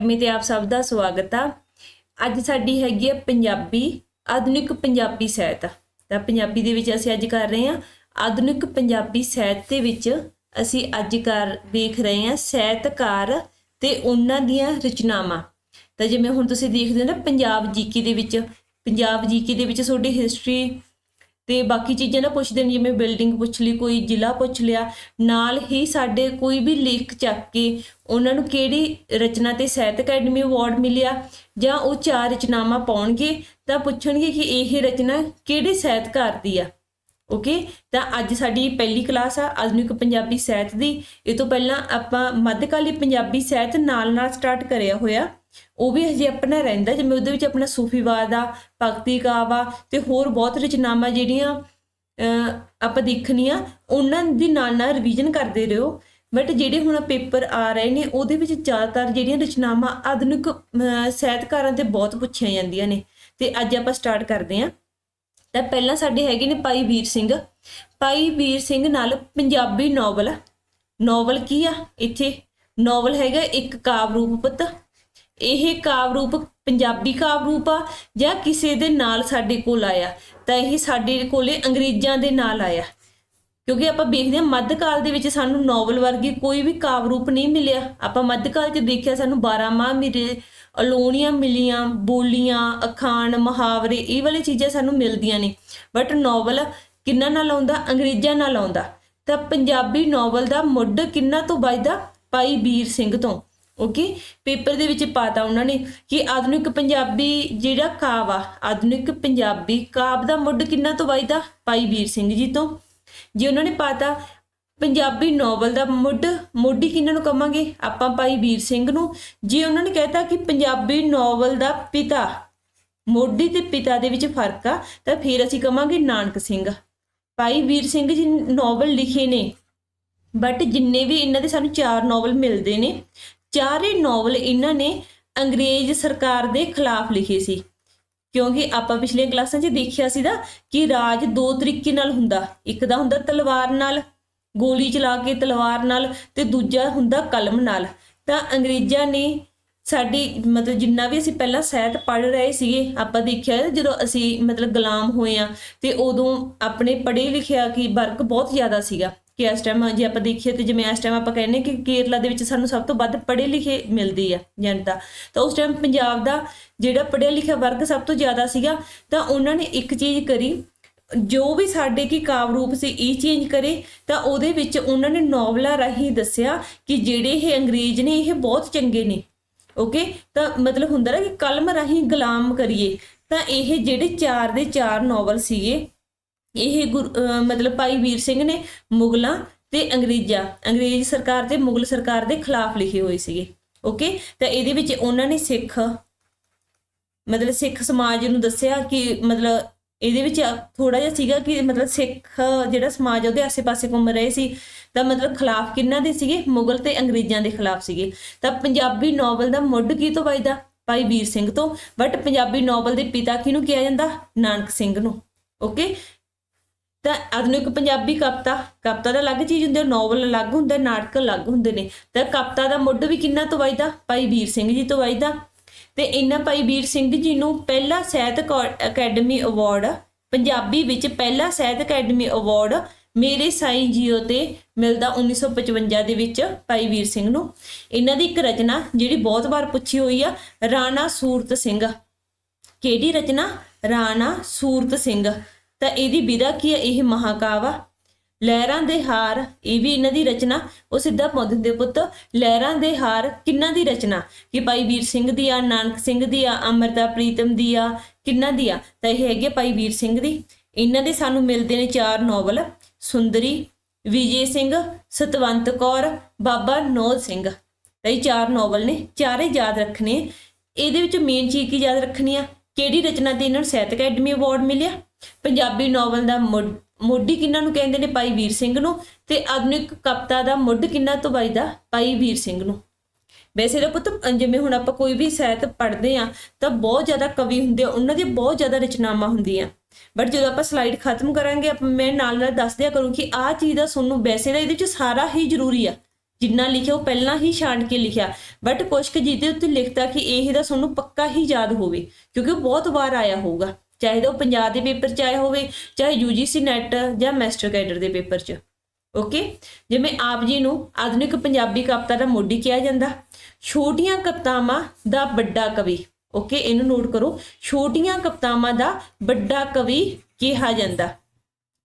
ਮੇ ਤੇ ਆਪ ਸਭ ਦਾ ਸਵਾਗਤ ਆ। ਅੱਜ ਸਾਡੀ ਹੈਗੀ ਹੈ ਪੰਜਾਬੀ, ਆਧੁਨਿਕ ਪੰਜਾਬੀ ਸਾਹਿਤ। ਤਾਂ ਪੰਜਾਬੀ ਦੇ ਵਿੱਚ ਅਸੀਂ ਅੱਜ ਕਰ ਰਹੇ ਹਾਂ, ਆਧੁਨਿਕ ਪੰਜਾਬੀ ਸਾਹਿਤ ਦੇ ਵਿੱਚ ਅਸੀਂ ਅੱਜ ਕਰ ਦੇਖ ਰਹੇ ਹਾਂ ਸਾਹਿਤਕਾਰ ਤੇ ਉਹਨਾਂ ਦੀਆਂ ਰਚਨਾਵਾਂ। ਤਾਂ ਜਿਵੇਂ ਹੁਣ ਤੁਸੀਂ ਦੇਖਦੇ ਹੋ ਨਾ, ਪੰਜਾਬ ਜੀਕੇ ਦੇ ਵਿੱਚ, ਪੰਜਾਬ ਜੀਕੇ ਦੇ ਵਿੱਚ ਤੁਹਾਡੀ ਹਿਸਟਰੀ ਤੇ ਬਾਕੀ ਚੀਜ਼ਾਂ ਨਾ ਪੁੱਛਦੇ ਨੇ ਜਿਵੇਂ ਬਿਲਡਿੰਗ ਪੁੱਛ ਲਈ, ਕੋਈ ਜ਼ਿਲ੍ਹਾ ਪੁੱਛ ਲਿਆ, ਨਾਲ ਹੀ ਸਾਡੇ ਕੋਈ ਵੀ ਲੇਖ ਚੱਕ ਕੇ ਉਹਨਾਂ ਨੂੰ ਕਿਹੜੀ ਰਚਨਾ ਤੇ ਸਾਹਿਤ ਅਕੈਡਮੀ ਅਵਾਰਡ ਮਿਲਿਆ ਜਾਂ ਉਹ ਚਾਰ ਰਚਨਾਵਾਂ ਪਾਉਣਗੇ, ਤਾਂ ਪੁੱਛਣਗੇ ਕਿ ਇਹ ਰਚਨਾ ਕਿਹੜੇ ਸਾਹਿਤਕਾਰ ਦੀ ਆ। ਓਕੇ ਤਾਂ ਅੱਜ ਸਾਡੀ ਪਹਿਲੀ ਕਲਾਸ ਆ, ਆਧੁਨਿਕ ਪੰਜਾਬੀ ਸਾਹਿਤ ਦੀ। ਇਹ ਤੋਂ ਪਹਿਲਾਂ ਆਪਾਂ ਮੱਧਕਾਲੀ ਪੰਜਾਬੀ ਸਾਹਿਤ ਨਾਲ ਨਾਲ ਸਟਾਰਟ ਕਰਿਆ ਹੋਇਆ। ਉਹ ਵੀ ਹਜੇ ਆਪਣਾ ਰਹਿੰਦਾ ਜਿਵੇਂ ਉਹਦੇ ਵਿੱਚ ਆਪਣਾ ਸੂਫੀਵਾਦ ਆ ਭਗਤੀ ਕਾਵ ਆ ਤੇ ਹੋਰ ਬਹੁਤ ਰਚਨਾਵਾਂ ਜਿਹੜੀਆਂ ਅਹ, ਆਪਾਂ ਦੇਖਣੀਆਂ ਉਹਨਾਂ ਦੀ ਨਾਲ ਨਾਲ ਰਿਵੀਜ਼ਨ ਕਰਦੇ ਰਹੋ। ਬਟ ਜਿਹੜੇ ਹੁਣ ਪੇਪਰ ਆ ਰਹੇ ਨੇ ਉਹਦੇ ਵਿੱਚ ਜ਼ਿਆਦਾਤਰ ਜਿਹੜੀਆਂ ਰਚਨਾਵਾਂ ਆਧੁਨਿਕ ਸਾਹਿਤਕਾਰਾਂ ਤੇ ਬਹੁਤ ਪੁੱਛੀਆਂ ਜਾਂਦੀਆਂ ਨੇ। ਤੇ ਅੱਜ ਆਪਾਂ ਸਟਾਰਟ ਕਰਦੇ ਹਾਂ। ਤਾਂ ਪਹਿਲਾਂ ਸਾਡੇ ਹੈਗੇ ਨੇ ਭਾਈ ਵੀਰ ਸਿੰਘ। ਭਾਈ ਵੀਰ ਸਿੰਘ ਨਾਲ ਪੰਜਾਬੀ ਨੋਵਲ ਨੋਵਲ ਕੀ ਆ? ਇੱਥੇ ਨੋਵਲ ਹੈਗਾ ਇੱਕ ਕਾਵ ਰੂਪ ਪੁੱਤ। ਇਹ ਕਾਵ ਰੂਪ ਪੰਜਾਬੀ ਕਾਵ ਰੂਪ ਆ ਜਾਂ ਕਿਸੇ ਦੇ ਨਾਲ ਸਾਡੇ ਕੋਲ ਆਇਆ, ਤਾਂ ਇਹ ਸਾਡੇ ਕੋਲੇ ਅੰਗਰੇਜ਼ਾਂ ਦੇ ਨਾਲ ਆਇਆ। ਕਿਉਂਕਿ ਆਪਾਂ ਵੇਖਦੇ ਹਾਂ ਮੱਧਕਾਲ ਦੇ ਵਿੱਚ ਸਾਨੂੰ ਨੋਵਲ ਵਰਗੀ ਕੋਈ ਵੀ ਕਾਵ ਰੂਪ ਨਹੀਂ ਮਿਲਿਆ। ਆਪਾਂ ਮੱਧਕਾਲ 'ਚ ਦੇਖਿਆ ਸਾਨੂੰ 12 ਮਾਹ ਮਿਲੇ ਅਲੋਣੀਆਂ ਮਿਲੀਆਂ, ਬੋਲੀਆਂ, ਅਖਾਣ, ਮੁਹਾਵਰੇ, ਇਹ ਵਾਲੀ ਚੀਜ਼ਾਂ ਸਾਨੂੰ ਮਿਲਦੀਆਂ ਨੇ। ਬਟ ਨੋਵਲ ਕਿੰਨਾ ਨਾਲ ਆਉਂਦਾ? ਅੰਗਰੇਜ਼ਾਂ ਨਾਲ ਆਉਂਦਾ। ਤਾਂ ਪੰਜਾਬੀ ਨੋਵਲ ਦਾ ਮੁੱਢ ਕਿੰਨਾ ਤੋਂ ਵੱਜਦਾ? ਭਾਈ ਵੀਰ ਸਿੰਘ ਤੋਂ। ਓਕੇ ਪੇਪਰ ਦੇ ਵਿੱਚ ਪਾਤਾ ਉਹਨਾਂ ਨੇ ਕਿ ਆਧੁਨਿਕ ਪੰਜਾਬੀ ਜਿਹੜਾ ਕਾਵ ਆ, ਆਧੁਨਿਕ ਪੰਜਾਬੀ ਕਾਵ ਦਾ ਮੁੱਢ ਕਿੰਨਾ ਤੋਂ ਵੱਜਦਾ ਭਾਈ ਵੀਰ ਸਿੰਘ ਜੀ ਤੋਂ। ਜੇ ਉਹਨਾਂ ਨੇ ਪਾਤਾ ਪੰਜਾਬੀ ਨੋਵਲ ਦਾ ਮੁੱਢ, ਮੋਢੀ ਕਿਹਨਾਂ ਨੂੰ ਕਵਾਂਗੇ? ਆਪਾਂ ਭਾਈ ਵੀਰ ਸਿੰਘ ਨੂੰ। ਜੇ ਉਹਨਾਂ ਨੇ ਕਹਿਤਾ ਕਿ ਪੰਜਾਬੀ ਨੋਵਲ ਦਾ ਪਿਤਾ, ਮੋਢੀ ਤੇ ਪਿਤਾ ਦੇ ਵਿੱਚ ਫ਼ਰਕ ਆ, ਤਾਂ ਫਿਰ ਅਸੀਂ ਕਵਾਂਗੇ ਨਾਨਕ ਸਿੰਘ। ਭਾਈ ਵੀਰ ਸਿੰਘ ਜੀ ਨੋਵਲ ਲਿਖੇ ਨੇ ਬਟ ਜਿੰਨੇ ਵੀ ਇਹਨਾਂ ਦੇ ਸਾਨੂੰ ਚਾਰ ਨੋਵਲ ਮਿਲਦੇ ਨੇ ਚਾਰੇ ਨੋਵਲ ਇਹਨਾਂ ਨੇ ਅੰਗਰੇਜ਼ ਸਰਕਾਰ ਦੇ ਖਿਲਾਫ ਲਿਖੇ ਸੀ। ਕਿਉਂਕਿ ਆਪਾਂ ਪਿਛਲੀਆਂ ਕਲਾਸਾਂ 'ਚ ਦੇਖਿਆ ਸੀ ਨਾ ਕਿ ਰਾਜ ਦੋ ਤਰੀਕੇ ਨਾਲ ਹੁੰਦਾ। ਇੱਕ ਦਾ ਹੁੰਦਾ ਤਲਵਾਰ ਨਾਲ, ਗੋਲੀ ਚਲਾ ਕੇ ਤਲਵਾਰ ਨਾਲ ਤੇ ਦੂਜਾ ਹੁੰਦਾ ਕਲਮ ਨਾਲ। ਤਾਂ ਅੰਗਰੇਜ਼ਾਂ ਨੇ ਸਾਡੀ ਮਤਲਬ ਜਿੰਨਾ ਵੀ ਅਸੀਂ ਪਹਿਲਾਂ ਸਾਹਿਤ ਪੜ੍ਹ ਰਹੇ ਸੀਗੇ, ਆਪਾਂ ਦੇਖਿਆ ਜਦੋਂ ਅਸੀਂ ਮਤਲਬ ਗੁਲਾਮ ਹੋਏ ਆ ਤੇ ਉਦੋਂ ਆਪਣੇ ਪੜ੍ਹੇ ਲਿਖਿਆ ਕੀ ਵਰਕ ਬਹੁਤ ਜ਼ਿਆਦਾ ਸੀਗਾ। ਕਿ ਇਸ ਟਾਈਮ ਜੇ ਆਪਾਂ ਦੇਖੀਏ ਤੇ ਜਿਵੇਂ ਇਸ ਟਾਈਮ ਆਪਾਂ ਕਹਿੰਦੇ ਕਿ ਕੇਰਲਾ ਦੇ ਵਿੱਚ ਸਾਨੂੰ ਸਭ ਤੋਂ ਵੱਧ ਪੜ੍ਹੇ ਲਿਖੇ ਮਿਲਦੀ ਆ ਜਨਤਾ, ਤਾਂ ਉਸ ਟਾਈਮ ਪੰਜਾਬ ਦਾ ਜਿਹੜਾ ਪੜ੍ਹਿਆ ਲਿਖਿਆ ਵਰਗ ਸਭ ਤੋਂ ਜ਼ਿਆਦਾ ਸੀਗਾ, ਤਾਂ ਉਹਨਾਂ ਨੇ ਇੱਕ ਚੀਜ਼ ਕਰੀ, ਜੋ ਵੀ ਸਾਡੇ ਕੀ ਕਾਵ ਰੂਪ ਸੀ ਇਹ ਚੇਂਜ ਕਰੇ, ਤਾਂ ਉਹਦੇ ਵਿੱਚ ਉਹਨਾਂ ਨੇ ਨੋਵਲਾਂ ਰਾਹੀਂ ਦੱਸਿਆ ਕਿ ਜਿਹੜੇ ਇਹ ਅੰਗਰੇਜ਼ ਨੇ, ਇਹ ਬਹੁਤ ਚੰਗੇ ਨੇ ਓਕੇ ਤਾਂ ਮਤਲਬ ਹੁੰਦਾ ਨਾ ਕਿ ਕਲਮ ਰਾਹੀਂ ਗੁਲਾਮ ਕਰੀਏ, ਤਾਂ ਇਹ ਜਿਹੜੇ ਚਾਰ ਦੇ ਚਾਰ ਨੋਵਲ ਸੀਗੇ ਇਹ ਗੁਰ- ਅਹ ਮਤਲਬ ਭਾਈ ਵੀਰ ਸਿੰਘ ਨੇ ਮੁਗਲਾਂ ਤੇ ਅੰਗਰੇਜ਼ਾਂ, ਅੰਗਰੇਜ਼ ਸਰਕਾਰ ਤੇ ਮੁਗਲ ਸਰਕਾਰ ਦੇ ਖਿਲਾਫ ਲਿਖੇ ਹੋਏ ਸੀਗੇ ਓਕੇ ਤਾਂ ਇਹਦੇ ਵਿੱਚ ਉਹਨਾਂ ਨੇ ਸਿੱਖ, ਮਤਲਬ ਸਿੱਖ ਸਮਾਜ ਨੂੰ ਦੱਸਿਆ ਕਿ ਮਤਲਬ ਇਹਦੇ ਵਿੱਚ ਥੋੜਾ ਜਿਹਾ ਸੀਗਾ ਕਿ ਮਤਲਬ ਸਿੱਖ ਜਿਹੜਾ ਸਮਾਜ ਉਹਦੇ ਆਸੇ-ਪਾਸੇ ਘੁੰਮ ਰਹੇ ਸੀ, ਤਾਂ ਮਤਲਬ ਖਿਲਾਫ ਕਿਹਨਾਂ ਦੇ ਸੀਗੇ? ਮੁਗਲ ਤੇ ਅੰਗਰੇਜ਼ਾਂ ਦੇ ਖਿਲਾਫ ਸੀਗੇ। ਤਾਂ ਪੰਜਾਬੀ ਨੋਵਲ ਦਾ ਮੁੱਢ ਕੀ ਤੋਂ ਵੱਜਦਾ? ਭਾਈ ਵੀਰ ਸਿੰਘ ਤੋਂ ਬਟ ਪੰਜਾਬੀ ਨੋਵਲ ਦੇ ਪਿਤਾ ਕਿਹਨੂੰ ਕਿਹਾ ਜਾਂਦਾ? ਨਾਨਕ ਸਿੰਘ ਨੂੰ ਓਕੇ ਤਾਂ ਆਧੁਨਿਕ ਪੰਜਾਬੀ ਕਵਿਤਾ ਕਵਿਤਾ ਦਾ ਅਲੱਗ ਚੀਜ਼ ਹੁੰਦੀ ਹੈ ਨੋਵਲ ਅਲੱਗ ਹੁੰਦੇ ਨਾਟਕ ਅਲੱਗ ਹੁੰਦੇ ਨੇ। ਤਾਂ ਕਵਿਤਾ ਦਾ ਮੁੱਢ ਵੀ ਕਿੰਨਾ ਤੋਂ ਵੱਜਦਾ ਭਾਈ ਵੀਰ ਸਿੰਘ ਜੀ ਤੋਂ ਵੱਜਦਾ ਤੇ ਇਹਨਾਂ ਭਾਈ ਵੀਰ ਸਿੰਘ ਜੀ ਨੂੰ ਪਹਿਲਾ ਸਾਹਿਤ ਅਕਾ- ਅਕੈਡਮੀ ਅਵਾਰਡ ਪੰਜਾਬੀ ਵਿੱਚ ਪਹਿਲਾ ਸਾਹਿਤ ਅਕੈਡਮੀ ਅਵਾਰਡ ਮੇਰੇ ਸਾਈ ਜੀਓ ਤੇ ਮਿਲਦਾ 1955 ਦੇ ਵਿੱਚ ਭਾਈ ਵੀਰ ਸਿੰਘ ਨੂੰ। ਇਹਨਾਂ ਦੀ ਇੱਕ ਰਚਨਾ ਜਿਹੜੀ ਬਹੁਤ ਵਾਰ ਪੁੱਛੀ ਹੋਈ ਆ, ਰਾਣਾ ਸੂਰਤ ਸਿੰਘ। ਕਿਹੜੀ ਰਚਨਾ? ਰਾਣਾ ਸੂਰਤ ਸਿੰਘ। ਤਾਂ ਇਹਦੀ ਵਿਧਾ ਕੀ ਹੈ? ਇਹ ਮਹਾਕਾਵ ਲਹਿਰਾਂ ਦੇ ਹਾਰ, ਇਹ ਵੀ ਇਹਨਾਂ ਦੀ ਰਚਨਾ। ਉਹ ਸਿੱਧਾ ਪਾਉਂਦੇ ਹੁੰਦੇ ਪੁੱਤ, ਲਹਿਰਾਂ ਦੇ ਹਾਰ ਕਿੰਨਾਂ ਦੀ ਰਚਨਾ? ਕਿ ਭਾਈ ਵੀਰ ਸਿੰਘ ਦੀ ਆ, ਨਾਨਕ ਸਿੰਘ ਦੀ ਆ, ਅਮਰਤਾ ਪ੍ਰੀਤਮ ਦੀ ਆ, ਕਿੰਨਾਂ ਦੀ ਆ? ਤਾਂ ਇਹ ਹੈਗੇ ਭਾਈ ਵੀਰ ਸਿੰਘ ਦੀ। ਇਹਨਾਂ ਦੇ ਸਾਨੂੰ ਮਿਲਦੇ ਨੇ ਚਾਰ ਨੋਵਲ। ਸੁੰਦਰੀ, ਵਿਜੇ ਸਿੰਘ, ਸਤਵੰਤ ਕੌਰ, ਬਾਬਾ ਨੋਦ ਸਿੰਘ। ਤਾਂ ਇਹ ਚਾਰ ਨੋਵਲ ਨੇ। ਚਾਰੇ ਯਾਦ ਰੱਖਣੇ। ਇਹਦੇ ਵਿੱਚ ਮੇਨ ਚੀਜ਼ ਕੀ ਯਾਦ ਰੱਖਣੀ ਆ? ਕਿਹੜੀ ਰਚਨਾ ਤੇ ਇਹਨਾਂ ਨੂੰ ਸਾਹਿਤ ਅਕੈਡਮੀ ਅਵਾਰਡ ਮਿਲਿਆ? ਪੰਜਾਬੀ ਨੋਵਲ ਦਾ ਮੁੱਢ- ਮੋਢੀ ਕਿਹਨਾਂ ਨੂੰ ਕਹਿੰਦੇ ਨੇ ਭਾਈ ਵੀਰ ਸਿੰਘ ਨੂੰ ਤੇ ਆਧੁਨਿਕ ਕਵਿਤਾ ਦਾ ਮੁੱਢ ਕਿਹਨਾਂ ਤੋਂ ਵੱਜਦਾ ਭਾਈ ਵੀਰ ਸਿੰਘ ਨੂੰ? ਵੈਸੇ ਤਾਂ ਪੁੱਤ ਜਿਵੇਂ ਹੁਣ ਆਪਾਂ ਕੋਈ ਵੀ ਸਾਹਿਤ ਪੜ੍ਹਦੇ ਆ ਤਾਂ ਬਹੁਤ ਜ਼ਿਆਦਾ ਕਵੀ ਹੁੰਦੇ ਆ, ਉਹਨਾਂ ਦੀਆਂ ਬਹੁਤ ਜ਼ਿਆਦਾ ਰਚਨਾਵਾਂ ਹੁੰਦੀਆਂ। ਬਟ ਜਦੋਂ ਆਪਾਂ ਸਲਾਈਡ ਖਤਮ ਕਰਾਂਗੇ, ਆਪਾਂ- ਮੈਂ ਨਾਲ ਨਾਲ ਦੱਸ ਦਿਆ ਕਰੂੰ ਕਿ ਆਹ ਚੀਜ਼ ਦਾ ਤੁਹਾਨੂੰ ਵੈਸੇ ਤਾਂ ਇਹਦੇ ਵਿੱਚ ਸਾਰਾ ਹੀ ਜ਼ਰੂਰੀ ਆ। ਜਿੰਨਾ ਲਿਖਿਆ, ਉਹ ਪਹਿਲਾਂ ਹੀ ਛਾਂਟ ਕੇ ਲਿਖਿਆ। ਬਟ ਕੁਛ ਕੁ ਜਿਹਦੇ ਉੱਤੇ ਲਿਖਤਾ ਕਿ ਇਹ ਦਾ ਤੁਹਾਨੂੰ ਪੱਕਾ ਹੀ ਯਾਦ ਹੋਵੇ, ਕਿਉਂਕਿ ਉਹ ਬਹੁਤ ਵਾਰ ਆਇਆ ਹੋਊਗਾ। ਚਾਹੇ ਤਾਂ ਉਹ ਪੰਜਾਬ ਦੇ ਪੇਪਰ 'ਚ ਆਏ ਹੋਵੇ ਚਾਹੇ ਯੂਜੀਸੀ ਨੈਟ ਜਾਂ ਮਾਸਟਰ ਕੈਡਰ ਦੇ ਪੇਪਰ 'ਚ। ਓਕੇ ਜਿਵੇਂ ਆਪ ਜੀ ਨੂੰ ਆਧੁਨਿਕ ਪੰਜਾਬੀ ਕਵਿਤਾ ਦਾ ਮੋਢੀ ਕਿਹਾ ਜਾਂਦਾ ਛੋਟੀਆਂ ਕਵਿਤਾਵਾਂ ਦਾ ਵੱਡਾ ਕਵੀ ਓਕੇ ਇਹਨੂੰ ਨੋਟ ਕਰੋ ਛੋਟੀਆਂ ਕਵਿਤਾਵਾਂ ਦਾ ਵੱਡਾ ਕਵੀ ਕਿਹਾ ਜਾਂਦਾ।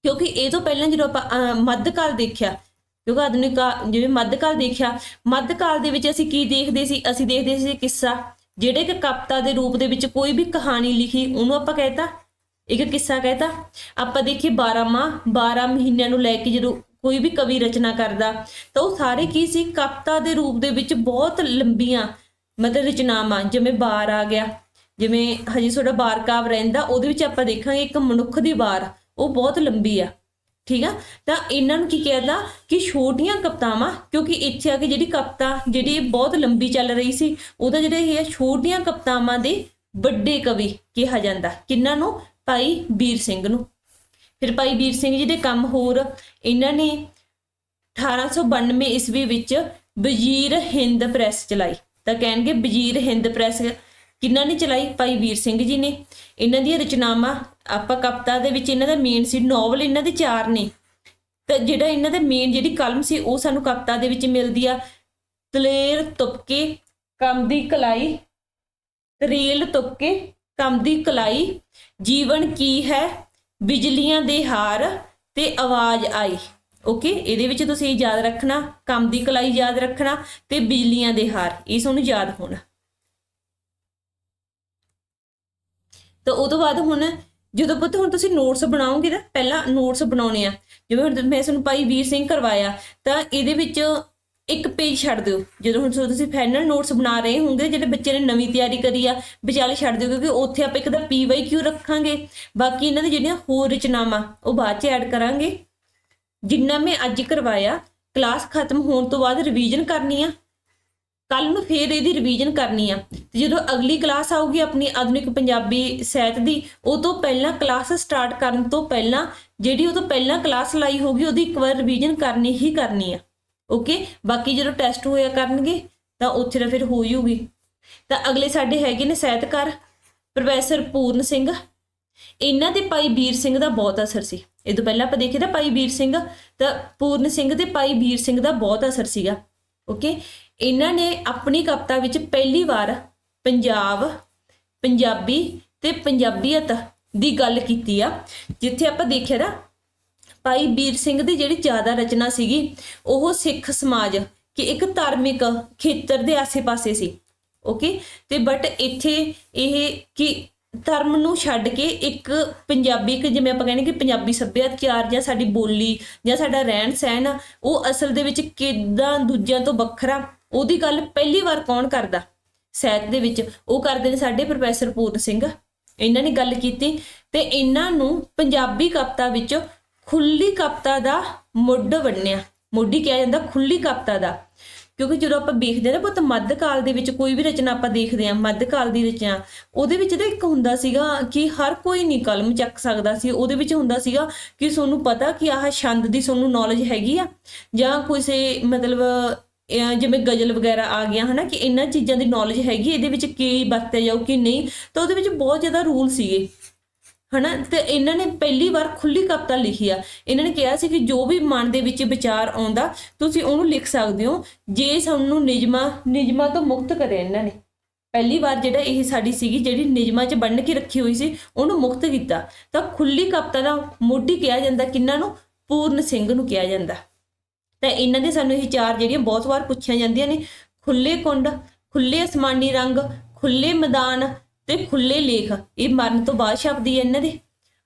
ਕਿਉਂਕਿ ਇਹ ਤੋਂ ਪਹਿਲਾਂ ਜਦੋਂ ਆਪਾਂ ਅਹ, ਮੱਧਕਾਲ ਦੇਖਿਆ ਕਿਉਂਕਿ ਆਧੁਨਿਕ ਕਾ- ਜਿਵੇਂ ਮੱਧਕਾਲ ਦੇਖਿਆ ਮੱਧਕਾਲ ਦੇ ਵਿੱਚ ਅਸੀਂ ਕੀ ਦੇਖਦੇ ਸੀ? ਅਸੀਂ ਦੇਖਦੇ ਸੀ ਕਿੱਸਾ। ਜਿਹੜੇ ਕਿ ਕਵਿਤਾ ਦੇ ਰੂਪ ਦੇ ਵਿੱਚ ਕੋਈ ਵੀ ਕਹਾਣੀ ਲਿਖੀ, ਉਹਨੂੰ ਆਪਾਂ ਕਹਿਤਾ ਇੱਕ ਕਿੱਸਾ ਕਹਿਤਾ ਆਪਾਂ ਦੇਖੀਏ 12 ਮਾਹ 12 ਮਹੀਨਿਆਂ ਨੂੰ ਲੈ ਕੇ ਜਦੋਂ ਕੋਈ ਵੀ ਕਵੀ ਰਚਨਾ ਕਰਦਾ, ਤਾਂ ਉਹ ਸਾਰੇ ਕੀ ਸੀ? ਕਵਿਤਾ ਦੇ ਰੂਪ ਦੇ ਵਿੱਚ ਬਹੁਤ ਲੰਬੀਆਂ, ਮਤਲਬ ਰਚਨਾਵਾਂ, ਜਿਵੇਂ ਬਾਰ ਆ ਗਿਆ, ਜਿਵੇਂ ਹਜੇ ਤੁਹਾਡਾ ਬਾਰ ਕਾਵ ਰਹਿੰਦਾ, ਉਹਦੇ ਵਿੱਚ ਆਪਾਂ ਦੇਖਾਂਗੇ ਇੱਕ ਮਨੁੱਖ ਦੀ ਬਾਰ ਉਹ ਬਹੁਤ ਲੰਬੀ ਆ। ਠੀਕ ਆ? ਤਾਂ ਇਹਨਾਂ ਨੂੰ ਕੀ ਕਹਿੰਦਾ ਕਿ ਛੋਟੀਆਂ ਕਵਿਤਾਵਾਂ, ਕਿਉਂਕਿ ਇੱਥੇ ਆ ਕੇ ਜਿਹੜੀ ਕਵਿਤਾ ਜਿਹੜੀ ਬਹੁਤ ਲੰਬੀ ਚੱਲ ਰਹੀ ਸੀ, ਉਹਦਾ ਜਿਹੜਾ ਇਹ ਆ ਛੋਟੀਆਂ ਕਵਿਤਾਵਾਂ ਦੇ ਵੱਡੇ ਕਵੀ ਕਿਹਾ ਜਾਂਦਾ। ਕਿੰਨਾਂ ਨੂੰ? ਭਾਈ ਵੀਰ ਸਿੰਘ ਨੂੰ। ਫਿਰ ਭਾਈ ਵੀਰ ਸਿੰਘ ਜੀ ਦੇ ਕੰਮ ਹੋਰ, ਇਹਨਾਂ ਨੇ 1892 ਈਸਵੀ ਵਿੱਚ ਵਜ਼ੀਰ ਹਿੰਦ ਪ੍ਰੈਸ ਚਲਾਈ। ਤਾਂ ਕਹਿਣਗੇ ਵਜ਼ੀਰ ਹਿੰਦ ਪ੍ਰੈਸ ਕਿਹਨਾਂ ਨੇ ਚਲਾਈ? ਭਾਈ ਵੀਰ ਸਿੰਘ ਜੀ ਨੇ। ਇਹਨਾਂ ਦੀਆਂ ਰਚਨਾਵਾਂ, ਆਪਾਂ ਕਵਿਤਾ ਦੇ ਵਿੱਚ ਇਹਨਾਂ ਦਾ ਮੇਨ ਸੀ ਨੋਵਲ ਇਹਨਾਂ ਦੇ ਚਾਰ ਨੇ। ਤਾਂ ਜਿਹੜਾ ਇਹਨਾਂ ਦਾ ਮੇਨ ਜਿਹੜੀ ਕਲਮ ਸੀ, ਉਹ ਸਾਨੂੰ ਕਵਿਤਾ ਦੇ ਵਿੱਚ ਮਿਲਦੀ ਆ। ਤਲੇਰ ਤੁਪਕੇ, ਕੰਮ ਦੀ ਕਲਾਈ। ਤਰੀਲ ਤੁਪਕੇ, ਕੰਮ ਦੀ ਕਲਾਈ। ਜੀਵਨ ਕੀ ਹੈ? ਬਿਜਲੀਆਂ ਦੇ ਹਾਰ ਤੇ ਆਵਾਜ਼ ਆਈ। ਓਕੇ, ਇਹਦੇ ਵਿੱਚ ਤੁਸੀਂ ਇਹ ਯਾਦ ਰੱਖਣਾ, ਕੰਮ ਦੀ ਕਲਾਈ ਯਾਦ ਰੱਖਣਾ ਤੇ ਬਿਜਲੀਆਂ ਦੇ ਹਾਰ। ਇਹ ਤੁਹਾਨੂੰ ਯਾਦ ਹੋਣਾ। ਤਾਂ ਉਹ ਤੋਂ ਬਾਅਦ ਹੁਣ ਜਦੋਂ ਪੁੱਤ ਹੁਣ ਤੁਸੀਂ ਨੋਟਸ ਬਣਾਓਗੇ ਨਾ, ਪਹਿਲਾਂ ਨੋਟਸ ਬਣਾਉਣੇ ਆ। ਜਿਵੇਂ ਹੁਣ ਮੈਂ ਤੁਹਾਨੂੰ ਭਾਈ ਵੀਰ ਸਿੰਘ ਕਰਵਾਇਆ, ਤਾਂ ਇਹਦੇ ਵਿੱਚ ਇੱਕ ਪੇਜ ਛੱਡ ਦਿਓ। ਜਦੋਂ ਹੁਣ ਤੁਸੀਂ ਫਾਈਨਲ ਨੋਟਸ ਬਣਾ ਰਹੇ ਹੋਗੇ ਜਿਹੜੇ ਬੱਚੇ ਨੇ ਨਵੀਂ ਤਿਆਰੀ ਕਰੀ ਆ, ਵਿਚਾਲੇ ਛੱਡ ਦਿਓ, ਕਿਉਂਕਿ ਉੱਥੇ ਆਪਾਂ ਇੱਕ ਤਾਂ ਪੀਵਾਈ ਰੱਖਾਂਗੇ? ਬਾਕੀ ਇਹਨਾਂ ਦੀ ਜਿਹੜੀਆਂ ਹੋਰ ਰਚਨਾਵਾਂ, ਉਹ ਬਾਅਦ ਚ ਐਡ ਕਰਾਂਗੇ। ਜਿੰਨਾ ਮੈਂ ਅੱਜ ਕਰਵਾਇਆ ਕਲਾਸ ਖਤਮ ਹੋਣ ਤੋਂ ਬਾਅਦ ਰਿਵੀਜ਼ਨ ਕਰਨੀ ਆ। ਕੱਲ ਨੂੰ ਫੇਰ ਇਹਦੀ ਰਿਵੀਜ਼ਨ ਕਰਨੀ ਆ। ਤੇ ਜਦੋਂ ਅਗਲੀ ਕਲਾਸ ਆਊਗੀ ਆਪਣੀ ਆਧੁਨਿਕ ਪੰਜਾਬੀ ਸਾਹਿਤ ਦੀ, ਉਹ ਤੋਂ ਪਹਿਲਾਂ ਕਲਾਸ ਸਟਾਰਟ ਕਰਨ ਤੋਂ ਪਹਿਲਾਂ ਜਿਹੜੀ ਉਹ ਤੋਂ ਪਹਿਲਾਂ ਕਲਾਸ ਲਾਈ ਹੋਗੀ ਉਹਦੀ ਇੱਕ ਵਾਰ ਰਿਵੀਜ਼ਨ ਕਰਨੀ ਹੀ ਕਰਨੀ ਆ। ਓਕੇ ਬਾਕੀ ਜਦੋਂ ਟੈਸਟ ਹੋਇਆ ਕਰਨਗੇ, ਤਾਂ ਉੱਥੇ ਤਾਂ ਫਿਰ ਹੋ ਜੂਗੀ। ਤਾਂ ਅਗਲੇ ਸਾਡੇ ਹੈਗੇ ਨੇ ਸਾਹਿਤਕਾਰ, ਪ੍ਰੋਫੈਸਰ ਪੂਰਨ ਸਿੰਘ। ਇਹਨਾਂ ਤੇ ਭਾਈ ਵੀਰ ਸਿੰਘ ਦਾ ਬਹੁਤ ਅਸਰ ਸੀ। ਇਹ ਤੋਂ ਪਹਿਲਾਂ ਆਪਾਂ ਦੇਖਿਆ ਤਾਂ ਭਾਈ ਵੀਰ ਸਿੰਘ, ਤਾਂ ਪੂਰਨ ਸਿੰਘ ਤੇ ਭਾਈ ਵੀਰ ਸਿੰਘ ਦਾ ਬਹੁਤ ਅਸਰ ਸੀਗਾ। ਓਕੇ ਇਹਨਾਂ ਨੇ ਆਪਣੀ ਕਵਿਤਾ ਵਿੱਚ ਪਹਿਲੀ ਵਾਰ ਪੰਜਾਬ, ਪੰਜਾਬੀ ਤੇ ਪੰਜਾਬੀਅਤ ਦੀ ਗੱਲ ਕੀਤੀ ਆ, ਜਿੱਥੇ ਆਪਾਂ ਦੇਖਿਆ ਨਾ, ਭਾਈ ਵੀਰ ਸਿੰਘ ਦੀ ਜਿਹੜੀ ਜ਼ਿਆਦਾ ਰਚਨਾ ਸੀਗੀ, ਉਹ ਸਿੱਖ ਸਮਾਜ ਕਿ ਇੱਕ ਧਾਰਮਿਕ ਖੇਤਰ ਦੇ ਆਸੇ-ਪਾਸੇ ਸੀ ਓਕੇ ਤੇ ਬਟ ਇੱਥੇ ਇਹ ਕਿ ਧਰਮ ਨੂੰ ਛੱਡ ਕੇ ਇੱਕ ਪੰਜਾਬੀ, ਇੱਕ ਜਿਵੇਂ ਆਪਾਂ ਕਹਿੰਦੇ ਕਿ ਪੰਜਾਬੀ ਸੱਭਿਆਚਾਰ ਜਾਂ ਸਾਡੀ ਬੋਲੀ ਜਾਂ ਸਾਡਾ ਰਹਿਣ ਸਹਿਣ ਉਹ ਅਸਲ ਦੇ ਵਿੱਚ ਕਿਦਾਂ ਦੂਜਿਆਂ ਤੋਂ ਵੱਖਰਾ ਉਹਦੀ ਗੱਲ ਪਹਿਲੀ ਵਾਰ ਕੌਣ ਕਰਦਾ? ਸਾਹਿਤ ਦੇ ਵਿੱਚ ਉਹ ਕਰਦੇ ਨੇ ਸਾਡੇ ਪ੍ਰੋਫੈਸਰ ਪੂਰਨ ਸਿੰਘ। ਇਹਨਾਂ ਨੇ ਗੱਲ ਕੀਤੀ ਤੇ ਇਹਨਾਂ ਨੂੰ ਪੰਜਾਬੀ ਕਵਿਤਾ ਵਿੱਚ ਖੁੱਲੀ ਕਵਿਤਾ ਦਾ ਮੁੱਢ ਵੰਨਿਆ ਮੋਢੀ ਕਿਹਾ ਜਾਂਦਾ ਖੁੱਲੀ ਕਵਿਤਾ ਦਾ। ਕਿਉਂਕਿ ਜਦੋਂ ਆਪਾਂ ਵੇਖਦੇ ਨਾ ਪੁੱਤ ਮੱਧਕਾਲ ਦੇ ਵਿੱਚ ਕੋਈ ਵੀ ਰਚਨਾ ਆਪਾਂ ਦੇਖਦੇ ਆ ਮੱਧਕਾਲ ਦੀ ਰਚਨਾ, ਉਹਦੇ ਵਿੱਚ ਤਾਂ ਇੱਕ ਹੁੰਦਾ ਸੀਗਾ ਕਿ ਹਰ ਕੋਈ ਨਹੀਂ ਕਲਮ ਚੱਕ ਸਕਦਾ ਸੀ। ਉਹਦੇ ਵਿੱਚ ਹੁੰਦਾ ਸੀਗਾ ਕਿ ਤੁਹਾਨੂੰ ਪਤਾ ਕਿ ਆਹ ਛੰਦ ਦੀ ਤੁਹਾਨੂੰ ਨੌਲੇਜ ਹੈਗੀ ਆ ਜਾਂ ਕਿਸੇ ਮਤਲਬ ਜਿਵੇਂ ਗਜ਼ਲ ਵਗੈਰਾ ਆ ਗਿਆ ਹਨਾ ਕਿ ਇਹਨਾਂ ਚੀਜ਼ਾਂ ਦੀ ਨੌਲੇਜ ਹੈਗੀ ਇਹਦੇ ਵਿੱਚ ਕੀ ਵਰਤਿਆ ਜਾਊ ਕੀ ਨਹੀਂ, ਤਾਂ ਉਹਦੇ ਵਿੱਚ ਬਹੁਤ ਜ਼ਿਆਦਾ ਰੂਲ ਸੀਗੇ। ਹਨਾ, ਤੇ ਇਹਨਾਂ ਨੇ ਪਹਿਲੀ ਵਾਰ ਖੁੱਲੀ ਕਵਿਤਾ ਲਿਖੀ ਆ। ਇਹਨਾਂ ਨੇ ਕਿਹਾ ਸੀ ਕਿ ਜੋ ਵੀ ਮਨ ਦੇ ਵਿੱਚ ਵਿਚਾਰ ਆਉਂਦਾ, ਤੁਸੀਂ ਉਹਨੂੰ ਲਿਖ ਸਕਦੇ ਹੋ। ਜੇ ਸਾਨੂੰ ਨਿਯਮਾਂ ਨਿਯਮਾਂ ਤੋਂ ਮੁਕਤ ਕਰੇ ਇਹਨਾਂ ਨੇ। ਪਹਿਲੀ ਵਾਰ ਜਿਹੜਾ ਇਹ ਸਾਡੀ ਸੀਗੀ, ਜਿਹੜੀ ਨਿਯਮਾਂ 'ਚ ਬੰਨ ਕੇ ਰੱਖੀ ਹੋਈ ਸੀ, ਉਹਨੂੰ ਮੁਕਤ ਕੀਤਾ। ਤਾਂ ਖੁੱਲੀ ਕਵਿਤਾ ਦਾ ਮੋਢੀ ਕਿਹਾ ਜਾਂਦਾ, ਕਿੰਨਾਂ ਨੂੰ? ਪੂਰਨ ਸਿੰਘ ਨੂੰ ਕਿਹਾ ਜਾਂਦਾ। ਤਾਂ ਇਹਨਾਂ ਦੇ ਸਾਨੂੰ ਇਹ ਚਾਰ ਜਿਹੜੀਆਂ ਬਹੁਤ ਵਾਰ ਪੁੱਛੀਆਂ ਜਾਂਦੀਆਂ ਨੇ ਖੁੱਲੇ ਕੁੰਡ ਖੁੱਲੇ ਅਸਮਾਨੀ ਰੰਗ ਖੁੱਲੇ ਮੈਦਾਨ ਤੇ ਖੁੱਲੇ ਲੇਖ। ਇਹ ਮਰਨ ਤੋਂ ਬਾਅਦ ਸ਼ਬਦ ਹੀ ਹੈ ਇਹਨਾਂ ਦੇ।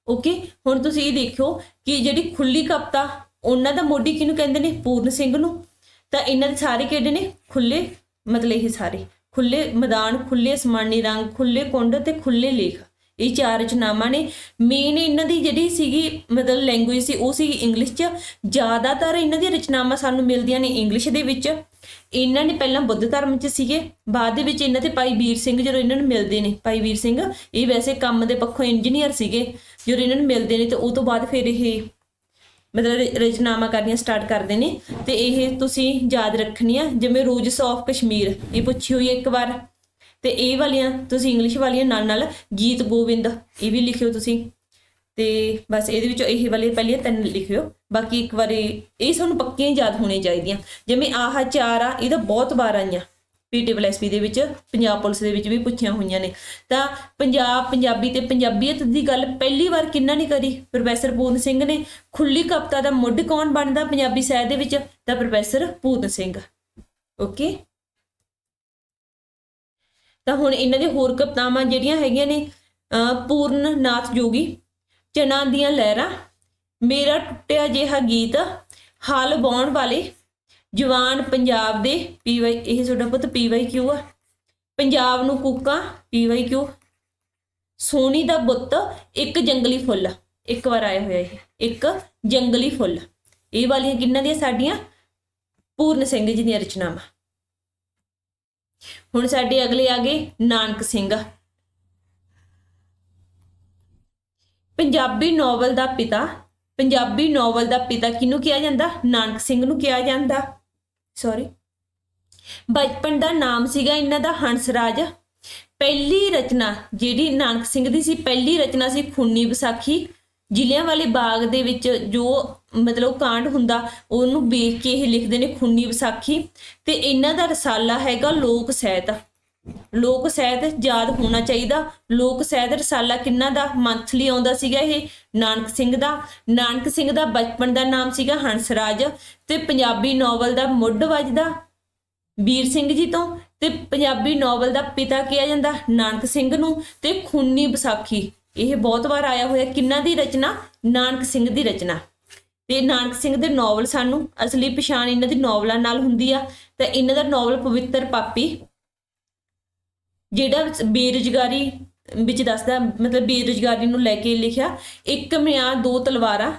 ਓਕੇ ਹੁਣ ਤੁਸੀਂ ਇਹ ਦੇਖਿਓ ਕਿ ਜਿਹੜੀ ਖੁੱਲੀ ਕਵਿਤਾ, ਉਹਨਾਂ ਦਾ ਮੋਢੀ ਕਿਹਨੂੰ ਕਹਿੰਦੇ ਨੇ? ਪੂਰਨ ਸਿੰਘ ਨੂੰ। ਤਾਂ ਇਹਨਾਂ ਦੇ ਸਾਰੇ ਕਿਹੜੇ ਨੇ? ਖੁੱਲੇ ਮਤਲਬ ਇਹ ਸਾਰੇ ਖੁੱਲੇ ਮੈਦਾਨ ਖੁੱਲੇ ਅਸਮਾਨੀ ਰੰਗ ਖੁੱਲੇ ਕੁੰਡ ਤੇ ਖੁੱਲੇ ਲੇਖ। ਇਹ ਚਾਰ ਰਚਨਾਵਾਂ ਨੇ। ਮੇਨ ਇਹਨਾਂ ਦੀ ਜਿਹੜੀ ਸੀਗੀ ਮਤਲਬ ਲੈਂਗੁਏਜ ਸੀ, ਉਹ ਸੀਗੀ ਇੰਗਲਿਸ਼ 'ਚ। ਜ਼ਿਆਦਾਤਰ ਇਹਨਾਂ ਦੀਆਂ ਰਚਨਾਵਾਂ ਸਾਨੂੰ ਮਿਲਦੀਆਂ ਨੇ ਇੰਗਲਿਸ਼ ਦੇ ਵਿੱਚ। ਇਹਨਾਂ ਨੇ ਪਹਿਲਾਂ ਬੁੱਧ ਧਰਮ 'ਚ ਸੀਗੇ। ਬਾਅਦ ਦੇ ਵਿੱਚ ਇਹਨਾਂ ਤੇ ਭਾਈ ਵੀਰ ਸਿੰਘ ਜਦੋਂ ਇਹਨਾਂ ਨੂੰ ਮਿਲਦੇ ਨੇ, ਭਾਈ ਵੀਰ ਸਿੰਘ, ਇਹ ਵੈਸੇ ਕੰਮ ਦੇ ਪੱਖੋਂ ਇੰਜੀਨੀਅਰ ਸੀਗੇ। ਜਦੋਂ ਇਹਨਾਂ ਨੂੰ ਮਿਲਦੇ ਨੇ ਤੇ ਉਹ ਤੋਂ ਬਾਅਦ ਫਿਰ ਇਹ ਮਤਲਬ ਰਚਨਾਵਾਂ ਕਰਨੀਆਂ ਸਟਾਰਟ ਕਰਦੇ ਨੇ। ਤੇ ਇਹ ਤੁਸੀਂ ਯਾਦ ਰੱਖਣੀ ਆ ਜਿਵੇਂ ਰੋਜ਼ਸ ਆਫ ਕਸ਼ਮੀਰ। ਇਹ ਪੁੱਛੀ ਹੋਈ ਹੈ ਇੱਕ ਵਾਰ। ਤੇ ਇਹ ਵਾਲੀਆਂ, ਤੁਸੀਂ ਇੰਗਲਿਸ਼ ਵਾਲੀਆਂ ਨਾਲ ਨਾਲ ਗੀਤ ਗੋਬਿੰਦ ਇਹ ਵੀ ਲਿਖਿਓ ਤੁਸੀਂ। ਤੇ ਬਸ ਇਹਦੇ ਵਿੱਚੋਂ ਇਹ ਵਾਲੇ ਪਹਿਲੀਆਂ ਤਿੰਨ ਲਿਖਿਓ। ਬਾਕੀ ਇੱਕ ਵਾਰੀ, ਇਹ ਤੁਹਾਨੂੰ ਪੱਕੀਆਂ ਹੀ ਯਾਦ ਹੋਣੀਆਂ ਚਾਹੀਦੀਆਂ। ਜਿਵੇਂ ਆਹ ਚਾਰ ਆ, ਇਹ ਤਾਂ ਬਹੁਤ ਵਾਰ ਆਈਆਂ। ਪੀਟੀ ਐਸਪੀ ਦੇ ਵਿੱਚ, ਪੰਜਾਬ ਪੁਲਿਸ ਦੇ ਵਿੱਚ ਵੀ ਪੁੱਛੀਆਂ ਹੋਈਆਂ ਨੇ। ਤਾਂ ਪੰਜਾਬ, ਪੰਜਾਬੀ ਤੇ ਪੰਜਾਬੀਅਤ ਦੀ ਗੱਲ ਪਹਿਲੀ ਵਾਰ ਕਿੰਨਾ ਨੇ ਕਰੀ? ਪ੍ਰੋਫੈਸਰ ਪੂਰਨ ਸਿੰਘ ਨੇ। ਖੁੱਲੀ ਕਵਿਤਾ ਦਾ ਮੁੱਢ ਕੌਣ ਬਣਦਾ ਪੰਜਾਬੀ ਸਾਹਿਤ ਦੇ ਵਿੱਚ? ਤਾਂ ਪ੍ਰੋਫੈਸਰ ਪੂਰਨ ਸਿੰਘ। ਓਕੇ? ਤਾਂ ਹੁਣ ਇਹਨਾਂ ਦੇ ਹੋਰ ਕਵਿਤਾਵਾਂ ਜਿਹੜੀਆਂ ਹੈਗੀਆਂ ਨੇ, ਅਹ ਪੂਰਨ ਨਾਥ ਜੋਗੀ, ਚਨਾ ਦੀਆਂ ਲਹਿਰਾਂ, ਮੇਰਾ ਟੁੱਟਿਆ ਜਿਹਾ ਗੀਤ, ਹਾਲ ਬਾਉਣ ਵਾਲੇ, ਜਵਾਨ ਪੰਜਾਬ ਦੇ ਪੀਵਾਈ, ਇਹ ਤੁਹਾਡਾ ਪੁੱਤ ਪੀਵਾਈ ਕਿਉਂ ਆ? ਪੰਜਾਬ ਨੂੰ ਕੂਕਾਂ, ਪੀਵਾਈ ਕਿਉਂ? ਸੋਨੀ ਦਾ ਬੁੱਤ, ਇੱਕ ਜੰਗਲੀ ਫੁੱਲ, ਇੱਕ ਵਾਰ ਆਇਆ ਹੋਇਆ ਇਹ, ਇੱਕ ਜੰਗਲੀ ਫੁੱਲ। ਇਹ ਵਾਲੀਆਂ ਕਿੰਨਾਂ ਦੀਆਂ ਸਾਡੀਆਂ? ਪੂਰਨ ਸਿੰਘ ਜੀ ਦੀਆਂ ਰਚਨਾਵਾਂ। ਹੁਣ ਸਾਡੇ ਅਗਲੇ ਆ ਗਏ ਨਾਨਕ ਸਿੰਘ। ਪੰਜਾਬੀ ਨੋਵਲ ਦਾ ਪਿਤਾ, ਪੰਜਾਬੀ ਨੋਵਲ ਦਾ ਪਿਤਾ ਕਿਹਨੂੰ ਕਿਹਾ ਜਾਂਦਾ? ਨਾਨਕ ਸਿੰਘ ਨੂੰ ਕਿਹਾ ਜਾਂਦਾ। ਸੌਰੀ ਬਚਪਨ ਦਾ ਨਾਮ ਸੀਗਾ ਇਹਨਾਂ ਦਾ ਹੰਸਰਾਜ। ਪਹਿਲੀ ਰਚਨਾ ਜਿਹੜੀ ਨਾਨਕ ਸਿੰਘ ਦੀ ਸੀ, ਪਹਿਲੀ ਰਚਨਾ ਸੀ ਖੁੰਨੀ ਵਿਸਾਖੀ। ਜ਼ਿਲ੍ਹਿਆਂ ਵਾਲੇ ਬਾਗ ਦੇ ਵਿੱਚ ਜੋ ਮਤਲਬ ਕਾਂਡ ਹੁੰਦਾ, ਉਹਨੂੰ ਵੇਖ ਕੇ ਇਹ ਲਿਖਦੇ ਨੇ ਖੁੰਨੀ ਵਿਸਾਖੀ, ਤੇ ਇਹਨਾਂ ਦਾ ਰਸਾਲਾ ਹੈਗਾ ਲੋਕ ਸਹਿਤ। ਲੋਕ ਸਹਿਤ ਯਾਦ ਹੋਣਾ ਚਾਹੀਦਾ। ਲੋਕ ਸਹਿਤ ਰਸਾਲਾ ਕਿੰਨਾ ਦਾ? ਮੰਥਲੀ ਆਉਂਦਾ ਸੀਗਾ ਇਹ, ਨਾਨਕ ਸਿੰਘ ਦਾ। ਨਾਨਕ ਸਿੰਘ ਦਾ ਬਚਪਨ ਦਾ ਨਾਮ ਸੀਗਾ ਹੰਸਰਾਜ, ਤੇ ਪੰਜਾਬੀ ਨੋਵਲ ਦਾ ਮੁੱਢ ਵੱਜਦਾ ਵੀਰ ਸਿੰਘ ਜੀ ਤੋਂ, ਤੇ ਪੰਜਾਬੀ ਨੋਵਲ ਦਾ ਪਿਤਾ ਕਿਹਾ ਜਾਂਦਾ ਨਾਨਕ ਸਿੰਘ ਨੂੰ, ਤੇ ਖੂਨੀ ਵਿਸਾਖੀ। ਇਹ ਬਹੁਤ ਵਾਰ ਆਇਆ ਹੋਇਆ। ਕਿੰਨਾ ਦੀ ਰਚਨਾ? ਨਾਨਕ ਸਿੰਘ ਦੀ ਰਚਨਾ। ਤੇ ਨਾਨਕ ਸਿੰਘ ਦੇ ਨੋਵਲ ਸਾਨੂੰ ਅਸਲੀ ਪਛਾਣ ਇਹਨਾਂ ਦੀ ਨੋਵਲਾਂ ਨਾਲ ਹੁੰਦੀ ਆ, ਤੇ ਇਹਨਾਂ ਦਾ ਨੋਵਲ ਪਵਿੱਤਰ ਪਾਪੀ ਜਿਹੜਾ ਬੇਰੁਜ਼ਗਾਰੀ ਵਿੱਚ ਦੱਸਦਾ, ਮਤਲਬ ਬੇਰੁਜ਼ਗਾਰੀ ਨੂੰ ਲੈ ਕੇ ਲਿਖਿਆ, ਇੱਕ ਮਿਆਂ ਦੋ ਤਲਵਾਰਾਂ,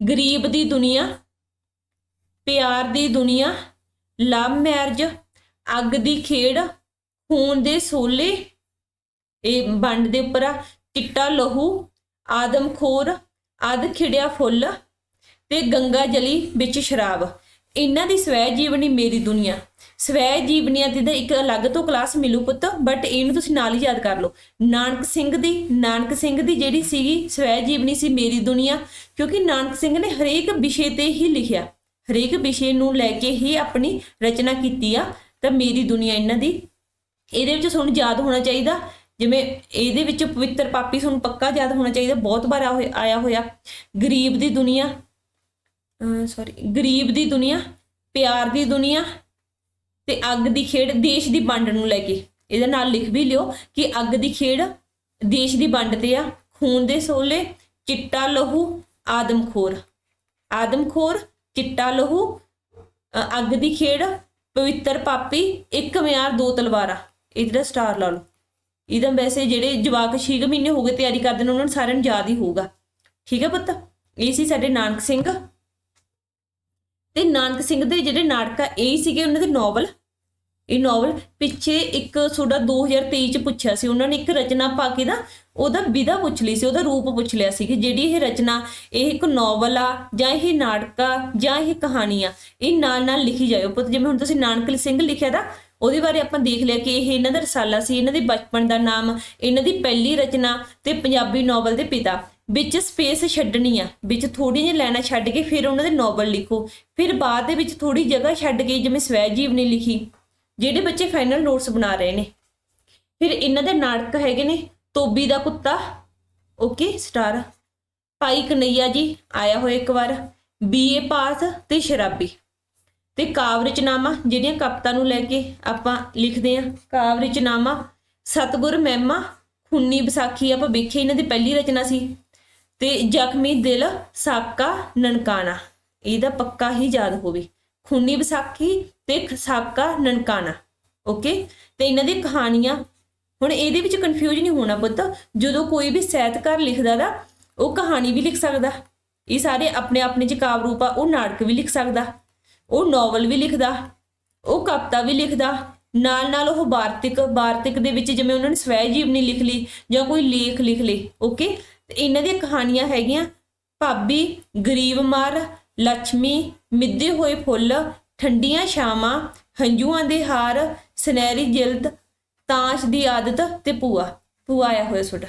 ਗਰੀਬ ਦੀ ਦੁਨੀਆ, ਪਿਆਰ ਦੀ ਦੁਨੀਆ, ਲਵ ਮੈਰਿਜ ਅੱਗ ਦੀ ਖੇਡ, ਖੂਨ ਦੇ ਸੋਲੇ, ਇਹ ਵੰਡ ਦੇ ਉੱਪਰ ਚਿੱਟਾ ਲਹੂ, ਆਦਮਖੋਰ, ਅਧ ਖਿੜਿਆ ਫੁੱਲ ਤੇ ਗੰਗਾ ਜਲੀ ਵਿੱਚ ਸ਼ਰਾਬ। ਇਹਨਾਂ ਦੀ ਸਵੈ ਜੀਵਨੀ ਮੇਰੀ ਦੁਨੀਆ। ਸਵੈ ਜੀਵਨੀਆਂ ਦੀ ਤਾਂ ਇੱਕ ਅਲੱਗ ਤੋਂ ਕਲਾਸ ਮਿਲੂ ਪੁੱਤ ਬਟ ਇਹਨੂੰ ਤੁਸੀਂ ਨਾਲ ਹੀ ਯਾਦ ਕਰ ਲਓ। ਨਾਨਕ ਸਿੰਘ ਦੀ, ਨਾਨਕ ਸਿੰਘ ਦੀ ਜਿਹੜੀ ਸੀਗੀ ਸਵੈ ਜੀਵਨੀ ਸੀ ਮੇਰੀ ਦੁਨੀਆ, ਕਿਉਂਕਿ ਨਾਨਕ ਸਿੰਘ ਨੇ ਹਰੇਕ ਵਿਸ਼ੇ ਤੇ ਹੀ ਲਿਖਿਆ। ਹਰੇਕ ਵਿਸ਼ੇ ਨੂੰ ਲੈ ਕੇ ਹੀ ਆਪਣੀ ਰਚਨਾ ਕੀਤੀ ਆ, ਤਾਂ ਮੇਰੀ ਦੁਨੀਆ ਇਹਨਾਂ ਦੀ। ਇਹਦੇ ਵਿੱਚ ਤੁਹਾਨੂੰ ਯਾਦ ਹੋਣਾ ਚਾਹੀਦਾ, ਜਿਵੇਂ ਇਹਦੇ ਵਿੱਚ ਪਵਿੱਤਰ ਪਾਪੀ ਤੁਹਾਨੂੰ ਪੱਕਾ ਯਾਦ ਹੋਣਾ ਚਾਹੀਦਾ, ਬਹੁਤ ਵਾਰ ਹੋਇਆ- ਆਇਆ ਹੋਇਆ। ਗਰੀਬ ਦੀ ਦੁਨੀਆ ਸੌਰੀ ਗਰੀਬ ਦੀ ਦੁਨੀਆ, ਪਿਆਰ ਦੀ ਦੁਨੀਆ ਤੇ ਅੱਗ ਦੀ ਖੇਡ ਦੇਸ਼ ਦੀ ਵੰਡ ਨੂੰ ਲੈ ਕੇ। ਇਹਦੇ ਨਾਲ ਲਿਖ ਵੀ ਲਿਓ ਕਿ ਅੱਗ ਦੀ ਖੇਡ ਦੇਸ਼ ਦੀ ਵੰਡ ਤੇ ਆ। ਖੂਨ ਦੇ ਸੋਲੇ, ਚਿੱਟਾ, ਲਹੂ, ਆਦਮਖੋਰ। ਆਦਮਖੋਰ, ਚਿੱਟਾ, ਲਹੂ ਅੱਗ ਦੀ ਖੇਡ, ਪਵਿੱਤਰ ਪਾਪੀ, ਇੱਕ ਮਿਆਰ, ਦੋ ਤਲਵਾਰਾਂ। ਇਹਦਾ ਸਟਾਰ ਲਾ ਲਓ। ਇਹਦਾ ਵੈਸੇ ਜਿਹੜੇ ਜਵਾਕ 6 ਮਹੀਨੇ ਹੋ ਗਏ ਤਿਆਰੀ ਕਰਦੇ ਨੇ, ਉਹਨਾਂ ਨੂੰ ਸਾਰਿਆਂ ਨੂੰ ਯਾਦ ਹੀ ਹੋਊਗਾ। ਠੀਕ ਹੈ ਪੁੱਤ? ਇਹ ਸੀ ਸਾਡੇ ਨਾਨਕ ਸਿੰਘ। ਤੇ ਨਾਨਕ ਸਿੰਘ ਦੇ ਜਿਹੜੇ ਨਾਟਕ ਆ, ਇਹ ਸੀਗੇ ਉਹਨਾਂ ਦੇ ਨੋਵਲ ਇਹ ਨੋਵਲ ਪਿੱਛੇ ਇੱਕ ਤੁਹਾਡਾ 2023 ਚ ਪੁੱਛਿਆ ਸੀ। ਉਹਨਾਂ ਨੇ ਇੱਕ ਰਚਨਾ ਪਾ ਕੇ ਨਾ, ਉਹਦਾ ਵਿਧਾ ਪੁੱਛ ਲਈ ਸੀ, ਉਹਦਾ ਰੂਪ ਪੁੱਛ ਲਿਆ ਸੀ ਕਿ ਜਿਹੜੀ ਇਹ ਰਚਨਾ, ਇਹ ਇੱਕ ਨੋਵਲ ਆ ਜਾਂ ਇਹ ਨਾਟਕ ਆ ਜਾਂ ਇਹ ਕਹਾਣੀ ਆ, ਇਹ ਨਾਲ ਨਾਲ ਲਿਖੀ ਜਾਇਓ ਪੁੱਤ, ਜਿਵੇਂ ਹੁਣ ਤੁਸੀਂ ਨਾਨਕ ਸਿੰਘ ਲਿਖਿਆ ਦਾ, ਉਹਦੇ ਬਾਰੇ ਆਪਾਂ ਦੇਖ ਲਿਆ ਕਿ ਇਹ ਇਹਨਾਂ ਦਾ ਰਸਾਲਾ ਸੀ, ਇਹਨਾਂ ਦੇ ਬਚਪਨ ਦਾ ਨਾਮ, ਇਹਨਾਂ ਦੀ ਪਹਿਲੀ ਰਚਨਾ ਤੇ ਪੰਜਾਬੀ ਨੋਵਲ ਦੇ ਪਿਤਾ। ਵਿੱਚ ਸਪੇਸ ਛੱਡਣੀ ਆ, ਵਿੱਚ ਥੋੜੀ ਜਿਹੀ ਲੈਣਾ ਛੱਡ ਕੇ ਫਿਰ ਉਹਨਾਂ ਦੇ ਨੋਵਲ ਲਿਖੋ। ਫਿਰ ਬਾਅਦ ਦੇ ਵਿੱਚ ਥੋੜੀ ਜਗ੍ਹਾ ਛੱਡ ਕੇ ਜਿਵੇਂ ਸਵੈ ਜੀਵਨੀ ਲਿਖੀ, ਜਿਹੜੇ ਬੱਚੇ ਫਾਈਨਲ ਨੋਟਸ ਬਣਾ ਰਹੇ ਨੇ। ਫਿਰ ਇਹਨਾਂ ਦੇ ਨਾਟਕ ਹੈਗੇ ਨੇ ਤੋਬੀ ਦਾ ਕੁੱਤਾ ਓਕੇ ਸਟਾਰ ਭਾਈ ਕਨਈਆ ਜੀ ਆਇਆ ਹੋਇਆ ਇੱਕ ਵਾਰ ਬੀਏ ਪਾਸ ਤੇ ਸ਼ਰਾਬੀ। ਤੇ ਕਾਵ ਰਚਨਾਵਾਂ ਜਿਹੜੀਆਂ ਕਵਿਤਾ ਨੂੰ ਲੈ ਕੇ ਆਪਾਂ ਲਿਖਦੇ ਆ ਕਾਵ ਰਚਨਾਵਾਂ ਸਤਗੁਰ ਮਹਿਮਾ, ਖੁੰਨੀ ਵਿਸਾਖੀ, ਆਪਾਂ ਵੇਖੇ ਇਹਨਾਂ ਦੀ ਪਹਿਲੀ ਰਚਨਾ ਸੀ। ਤੇ ਜ਼ਖਮੀ ਦਿਲ ਸਾਕਾ ਨਨਕਾਣਾ, ਇਹਦਾ ਪੱਕਾ ਹੀ ਯਾਦ ਹੋਵੇ। ਖੁੰਨੀ ਵਿਸਾਖੀ ਤੇ ਸਾਕਾ ਨਨਕਾਣਾ ਓਕੇ ਤੇ ਇਹਨਾਂ ਦੀ ਕਹਾਣੀਆਂ, ਹੁਣ ਇਹਦੇ ਵਿੱਚ ਕਨਫਿਊਜ਼ ਨਹੀਂ ਹੋਣਾ ਪੁੱਤ। ਜਦੋਂ ਕੋਈ ਵੀ ਸਾਹਿਤਕਾਰ ਲਿਖਦਾ ਦਾ ਉਹ ਕਹਾਣੀ ਵੀ ਲਿਖ ਸਕਦਾ। ਇਹ ਸਾਰੇ ਆਪਣੇ ਆਪਣੇ ਚ ਕਾਵ ਰੂਪ ਆ, ਉਹ ਨਾਟਕ ਵੀ ਲਿਖ ਸਕਦਾ। ਉਹ ਨੋਵਲ ਵੀ ਲਿਖਦਾ, ਉਹ ਕਵਿਤਾ ਵੀ ਲਿਖਦਾ। ਨਾਲ ਨਾਲ ਉਹ ਵਾਰਤਿਕ ਵਾਰਤਿਕ ਦੇ ਵਿੱਚ ਜਿਵੇਂ ਉਹਨਾਂ ਨੇ ਸਵੈ ਜੀਵਨੀ ਲਿਖ ਲਈ ਜਾਂ ਕੋਈ ਲੇਖ ਲਿਖ ਲੇ ਓਕੇ ਤੇ ਇਹਨਾਂ ਦੀਆਂ ਕਹਾਣੀਆਂ ਹੈਗੀਆਂ, ਭਾਬੀ, ਗਰੀਬ ਮਾਰ ਲక్ష్ਮੀ ਮਿੱਧੇ ਹੋਏ ਫੁੱਲ, ਠੰਡੀਆਂ ਛਾਵਾਂ, ਹੰਝੂਆਂ ਦੇ ਹਾਰ, ਸੁਨਹਿਰੀ ਜਿਲਦ, ਤਾਸ਼ ਦੀ ਆਦਤ ਤੇ ਪੂਆ ਪੂਆ ਆਇਆ ਹੋਇਆ ਤੁਹਾਡਾ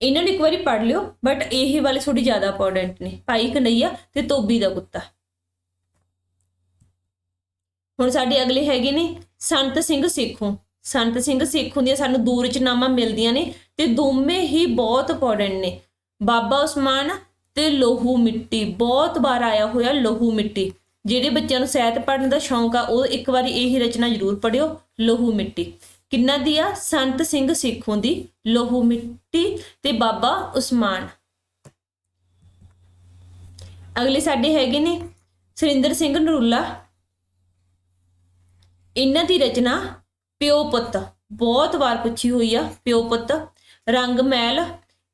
ਇਹਨਾਂ ਨੂੰ ਇੱਕ ਵਾਰੀ ਪੜ੍ਹ ਲਿਓ ਬਟ ਇਹ ਵਾਲੇ ਥੋੜੀ ਜ਼ਿਆਦਾ ਇੰਪੋਰਟੈਂਟ ਨੇ। ਭਾਈ ਕਨਈਆ ਤੇ ਤੋਬੀ ਦਾ ਕੁੱਤਾ। ਹੁਣ ਸਾਡੇ ਅਗਲੇ ਹੈਗੇ ਨੇ, ਸੰਤ ਸਿੰਘ ਸੇਖੋਂ। ਸੰਤ ਸਿੰਘ ਸੇਖੋਂ ਦੀਆਂ ਸਾਨੂੰ ਦੋ ਰਚਨਾਵਾਂ ਮਿਲਦੀਆਂ ਨੇ ਤੇ ਦੋਵੇਂ ਹੀ ਬਹੁਤ ਇੰਪੋਰਟੈਂਟ ਨੇ। ਬਾਬਾ ਉਸਮਾਨ ਤੇ ਲੋਹੂ ਮਿੱਟੀ, ਬਹੁਤ ਵਾਰ ਆਇਆ ਹੋਇਆ ਲੋਹੂ ਮਿੱਟੀ। ਜਿਹੜੇ ਬੱਚਿਆਂ ਨੂੰ ਸਹਿਤ ਪੜ੍ਹਨ ਦਾ ਸ਼ੌਂਕ ਆ, ਉਹ ਇੱਕ ਵਾਰੀ ਇਹ ਰਚਨਾ ਜ਼ਰੂਰ ਪੜਿਓ ਲੋਹੂ ਮਿੱਟੀ। ਕਿੰਨਾ ਦੀ ਆ? ਸੰਤ ਸਿੰਘ ਸੇਖੋਂ ਦੀ ਲੋਹੂ ਮਿੱਟੀ ਤੇ ਬਾਬਾ ਉਸਮਾਨ। ਅਗਲੇ ਸਾਡੇ ਹੈਗੇ ਨੇ ਸੁਰਿੰਦਰ ਸਿੰਘ ਨਰੂਲਾ। ਇਹਨਾਂ ਦੀ ਰਚਨਾ ਪਿਓ ਪੁੱਤ। ਬਹੁਤ ਵਾਰ ਪੁੱਛੀ ਹੋਈ ਆ, ਪਿਓ ਪੁੱਤ, ਰੰਗ ਮਹਿਲ,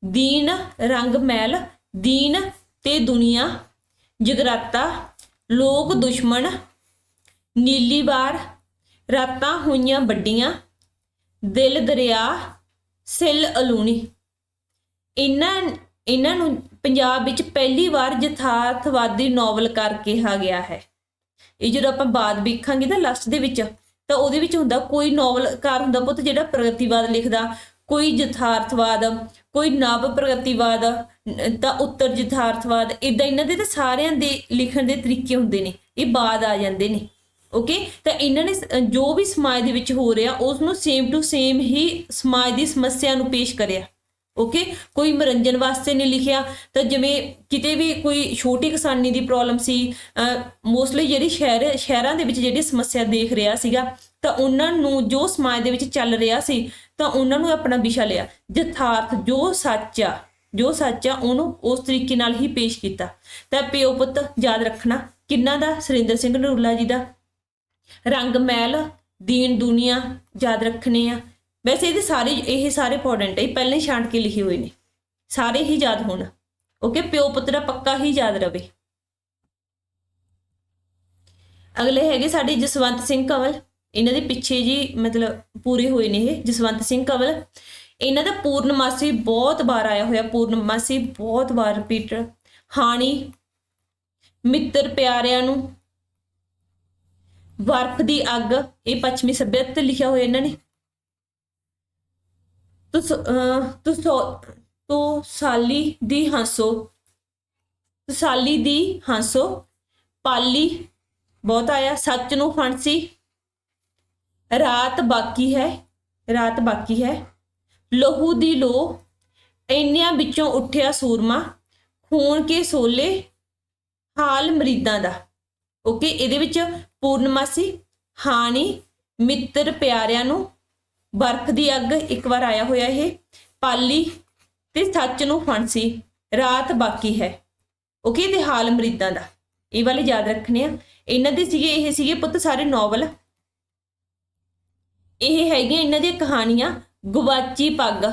ਦੀਨ, ਰੰਗ ਮਹਿਲ, ਦੀਨ ਤੇ ਦੁਨੀਆ, ਜਗਰਾਤਾ, ਲੋਕ ਦੁਸ਼ਮਣ ਨੀਲੀ ਵਾਰ ਰਾਤਾਂ ਹੋਈਆਂ ਵੱਡੀਆਂ, ਦਿਲ ਦਰਿਆ, ਸਿਲ ਅਲੂਣੀ। ਇਹਨਾਂ ਇਹਨਾਂ ਨੂੰ ਪੰਜਾਬ ਵਿੱਚ ਪਹਿਲੀ ਵਾਰ ਯਥਾਰਥਵਾਦੀ ਨੋਵਲ ਕਰ ਕਿਹਾ ਗਿਆ ਹੈ। ਇਹ ਜਦੋਂ ਆਪਾਂ ਬਾਅਦ ਵੇਖਾਂਗੇ ਤਾਂ ਲਾਸਟ ਦੇ ਵਿੱਚ ਤਾਂ ਉਹਦੇ ਵਿੱਚ ਹੁੰਦਾ ਕੋਈ ਨੋਵਲਕਾਰ ਹੁੰਦਾ ਪੁੱਤ ਜਿਹੜਾ ਪ੍ਰਗਤੀਵਾਦ ਲਿਖਦਾ, ਕੋਈ ਯਥਾਰਥਵਾਦ, ਕੋਈ ਨਵ ਪ੍ਰਗਤੀਵਾਦ ਤਾਂ ਉੱਤਰ ਯਥਾਰਥਵਾਦ ਇਦਾਂ ਇਹਨਾਂ ਦੇ ਤਾਂ ਸਾਰਿਆਂ ਦੇ ਲਿਖਣ ਦੇ ਤਰੀਕੇ ਹੁੰਦੇ ਨੇ, ਇਹ ਬਾਅਦ ਆ ਜਾਂਦੇ ਨੇ ਓਕੇ ਤਾਂ ਇਹਨਾਂ ਨੇ ਜੋ ਵੀ ਸਮਾਜ ਦੇ ਵਿੱਚ ਹੋ ਰਿਹਾ ਉਸ ਨੂੰ ਸੇਮ ਟੂ ਸੇਮ ਹੀ ਸਮਾਜ ਦੀ ਸਮੱਸਿਆ ਨੂੰ ਪੇਸ਼ ਕਰਿਆ। ਓਕੇ ਕੋਈ ਮਨੋਰੰਜਨ ਵਾਸਤੇ ਨਹੀਂ ਲਿਖਿਆ। ਤਾਂ ਜਿਵੇਂ ਕਿਤੇ ਵੀ ਕੋਈ ਛੋਟੀ ਕਿਸਾਨੀ ਦੀ ਪ੍ਰੋਬਲਮ ਸੀ ਮੋਸਟਲੀ ਜਿਹੜੀ ਸ਼ਹਿਰ, ਸ਼ਹਿਰਾਂ ਦੇ ਵਿੱਚ ਜਿਹੜੀ ਸਮੱਸਿਆ ਦੇਖ ਰਿਹਾ ਸੀਗਾ, ਤਾਂ ਉਹਨਾਂ ਨੂੰ ਜੋ ਸਮਾਜ ਦੇ ਵਿੱਚ ਚੱਲ ਰਿਹਾ ਸੀ, ਤਾਂ ਉਹਨਾਂ ਨੂੰ ਆਪਣਾ ਵਿਸ਼ਾ ਲਿਆ। ਯਥਾਰਥ, ਜੋ ਸੱਚ ਆ, ਜੋ ਸੱਚ ਆ, ਉਹਨੂੰ ਉਸ ਤਰੀਕੇ ਨਾਲ ਹੀ ਪੇਸ਼ ਕੀਤਾ। ਤਾਂ ਪਿਓ ਪੁੱਤ, ਯਾਦ ਰੱਖਣਾ, ਕਿੰਨਾ ਦਾ? ਸੁਰਿੰਦਰ ਸਿੰਘ ਨਰੂਲਾ ਜੀ ਦਾ। ਰੰਗ ਮਹਿਲ ਦੀਨ ਦੁਨੀਆ ਯਾਦ ਰੱਖਣੇ ਆ। ਵੈਸੇ ਇਹਦੇ ਸਾਰੇ, ਇਹ ਸਾਰੇ ਇੰਪੋਰਟੈਂਟ ਹੈ ਇਹ ਪਹਿਲਾਂ ਹੀ ਛਾਂਟ ਕੇ ਲਿਖੇ ਹੋਏ ਨੇ। ਸਾਰੇ ਹੀ ਯਾਦ ਹੋਣ। ਓਕੇ ਪਿਓ ਪੁੱਤਰਾ ਪੱਕਾ ਹੀ ਯਾਦ ਰਵੇ। ਅਗਲੇ ਹੈਗੇ ਸਾਡੇ ਜਸਵੰਤ ਸਿੰਘ ਕੰਵਲ। ਇਹਨਾਂ ਦੇ ਪਿੱਛੇ ਜੀ ਮਤਲਬ ਪੂਰੇ ਹੋਏ ਨੇ ਇਹ, ਜਸਵੰਤ ਸਿੰਘ ਕੰਵਲ। ਇਹਨਾਂ ਦਾ ਪੂਰਨਮਾਸੀ ਬਹੁਤ ਵਾਰ ਆਇਆ ਹੋਇਆ, ਪੂਰਨਮਾਸੀ ਬਹੁਤ ਵਾਰ ਰਿਪੀਟ ਹਾਣੀ, ਮਿੱਤਰ ਪਿਆਰਿਆਂ ਨੂੰ। ਵਰਫ਼ ਦੀ ਅੱਗ, ਇਹ ਪੱਛਮੀ ਸੱਭਿਅਤਾ ਤੇ ਲਿਖਿਆ ਹੋਇਆ ਇਹਨਾਂ ਨੇ। ਤੁਸ ਅਹ, ਤੁਸੋ ਤੋ ਸਾਲੀ ਦੀ ਹੰਸੋ। ਤੁਸਾਲੀ ਦੀ ਹੰਸੋ। ਪਾਲੀ ਬਹੁਤ ਆਇਆ ਸੱਚ ਨੂੰ ਫਾਂਸੀ ਰਾਤ ਬਾਕੀ ਹੈ ਰਾਤ ਬਾਕੀ ਹੈ। ਲਹੂ ਦੀ ਲੋ ਇੰਨਿਆਂ ਵਿੱਚੋਂ ਉੱਠਿਆ ਸੂਰਮਾ। ਖੂਨ ਕੇ ਸੋਲੇ ਹਾਲ ਮਰੀਦਾਂ ਦਾ। ਓਕੇ ਇਹਦੇ ਵਿੱਚ ਪੂਰਨਮਾਸੀ ਹਾਨੀ ਮਿੱਤਰ ਪਿਆਰਿਆਂ ਨੂੰ ਬਰਫ਼ ਦੀ ਅੱਗ ਇੱਕ ਵਾਰ ਆਇਆ ਹੋਇਆ ਇਹ, ਪਾਲੀ ਤੇ ਸੱਚ ਨੂੰ ਫਾਂਸੀ ਰਾਤ ਬਾਕੀ ਹੈ। ਓਕੇ ਤੇ ਹਾਲ ਮਰੀਦਾਂ ਦਾ? ਇਹ ਵਾਲੇ ਯਾਦ ਰੱਖਣੇ ਆ। ਇਹਨਾਂ ਦੇ ਸੀਗੇ, ਇਹ ਸੀਗੇ ਪੁੱਤ ਸਾਰੇ ਨੋਵਲ। ਇਹ ਹੈਗੀਆਂ ਇਹਨਾਂ ਦੀਆਂ ਕਹਾਣੀਆਂ ਗਵਾਚੀ ਪੱਗ।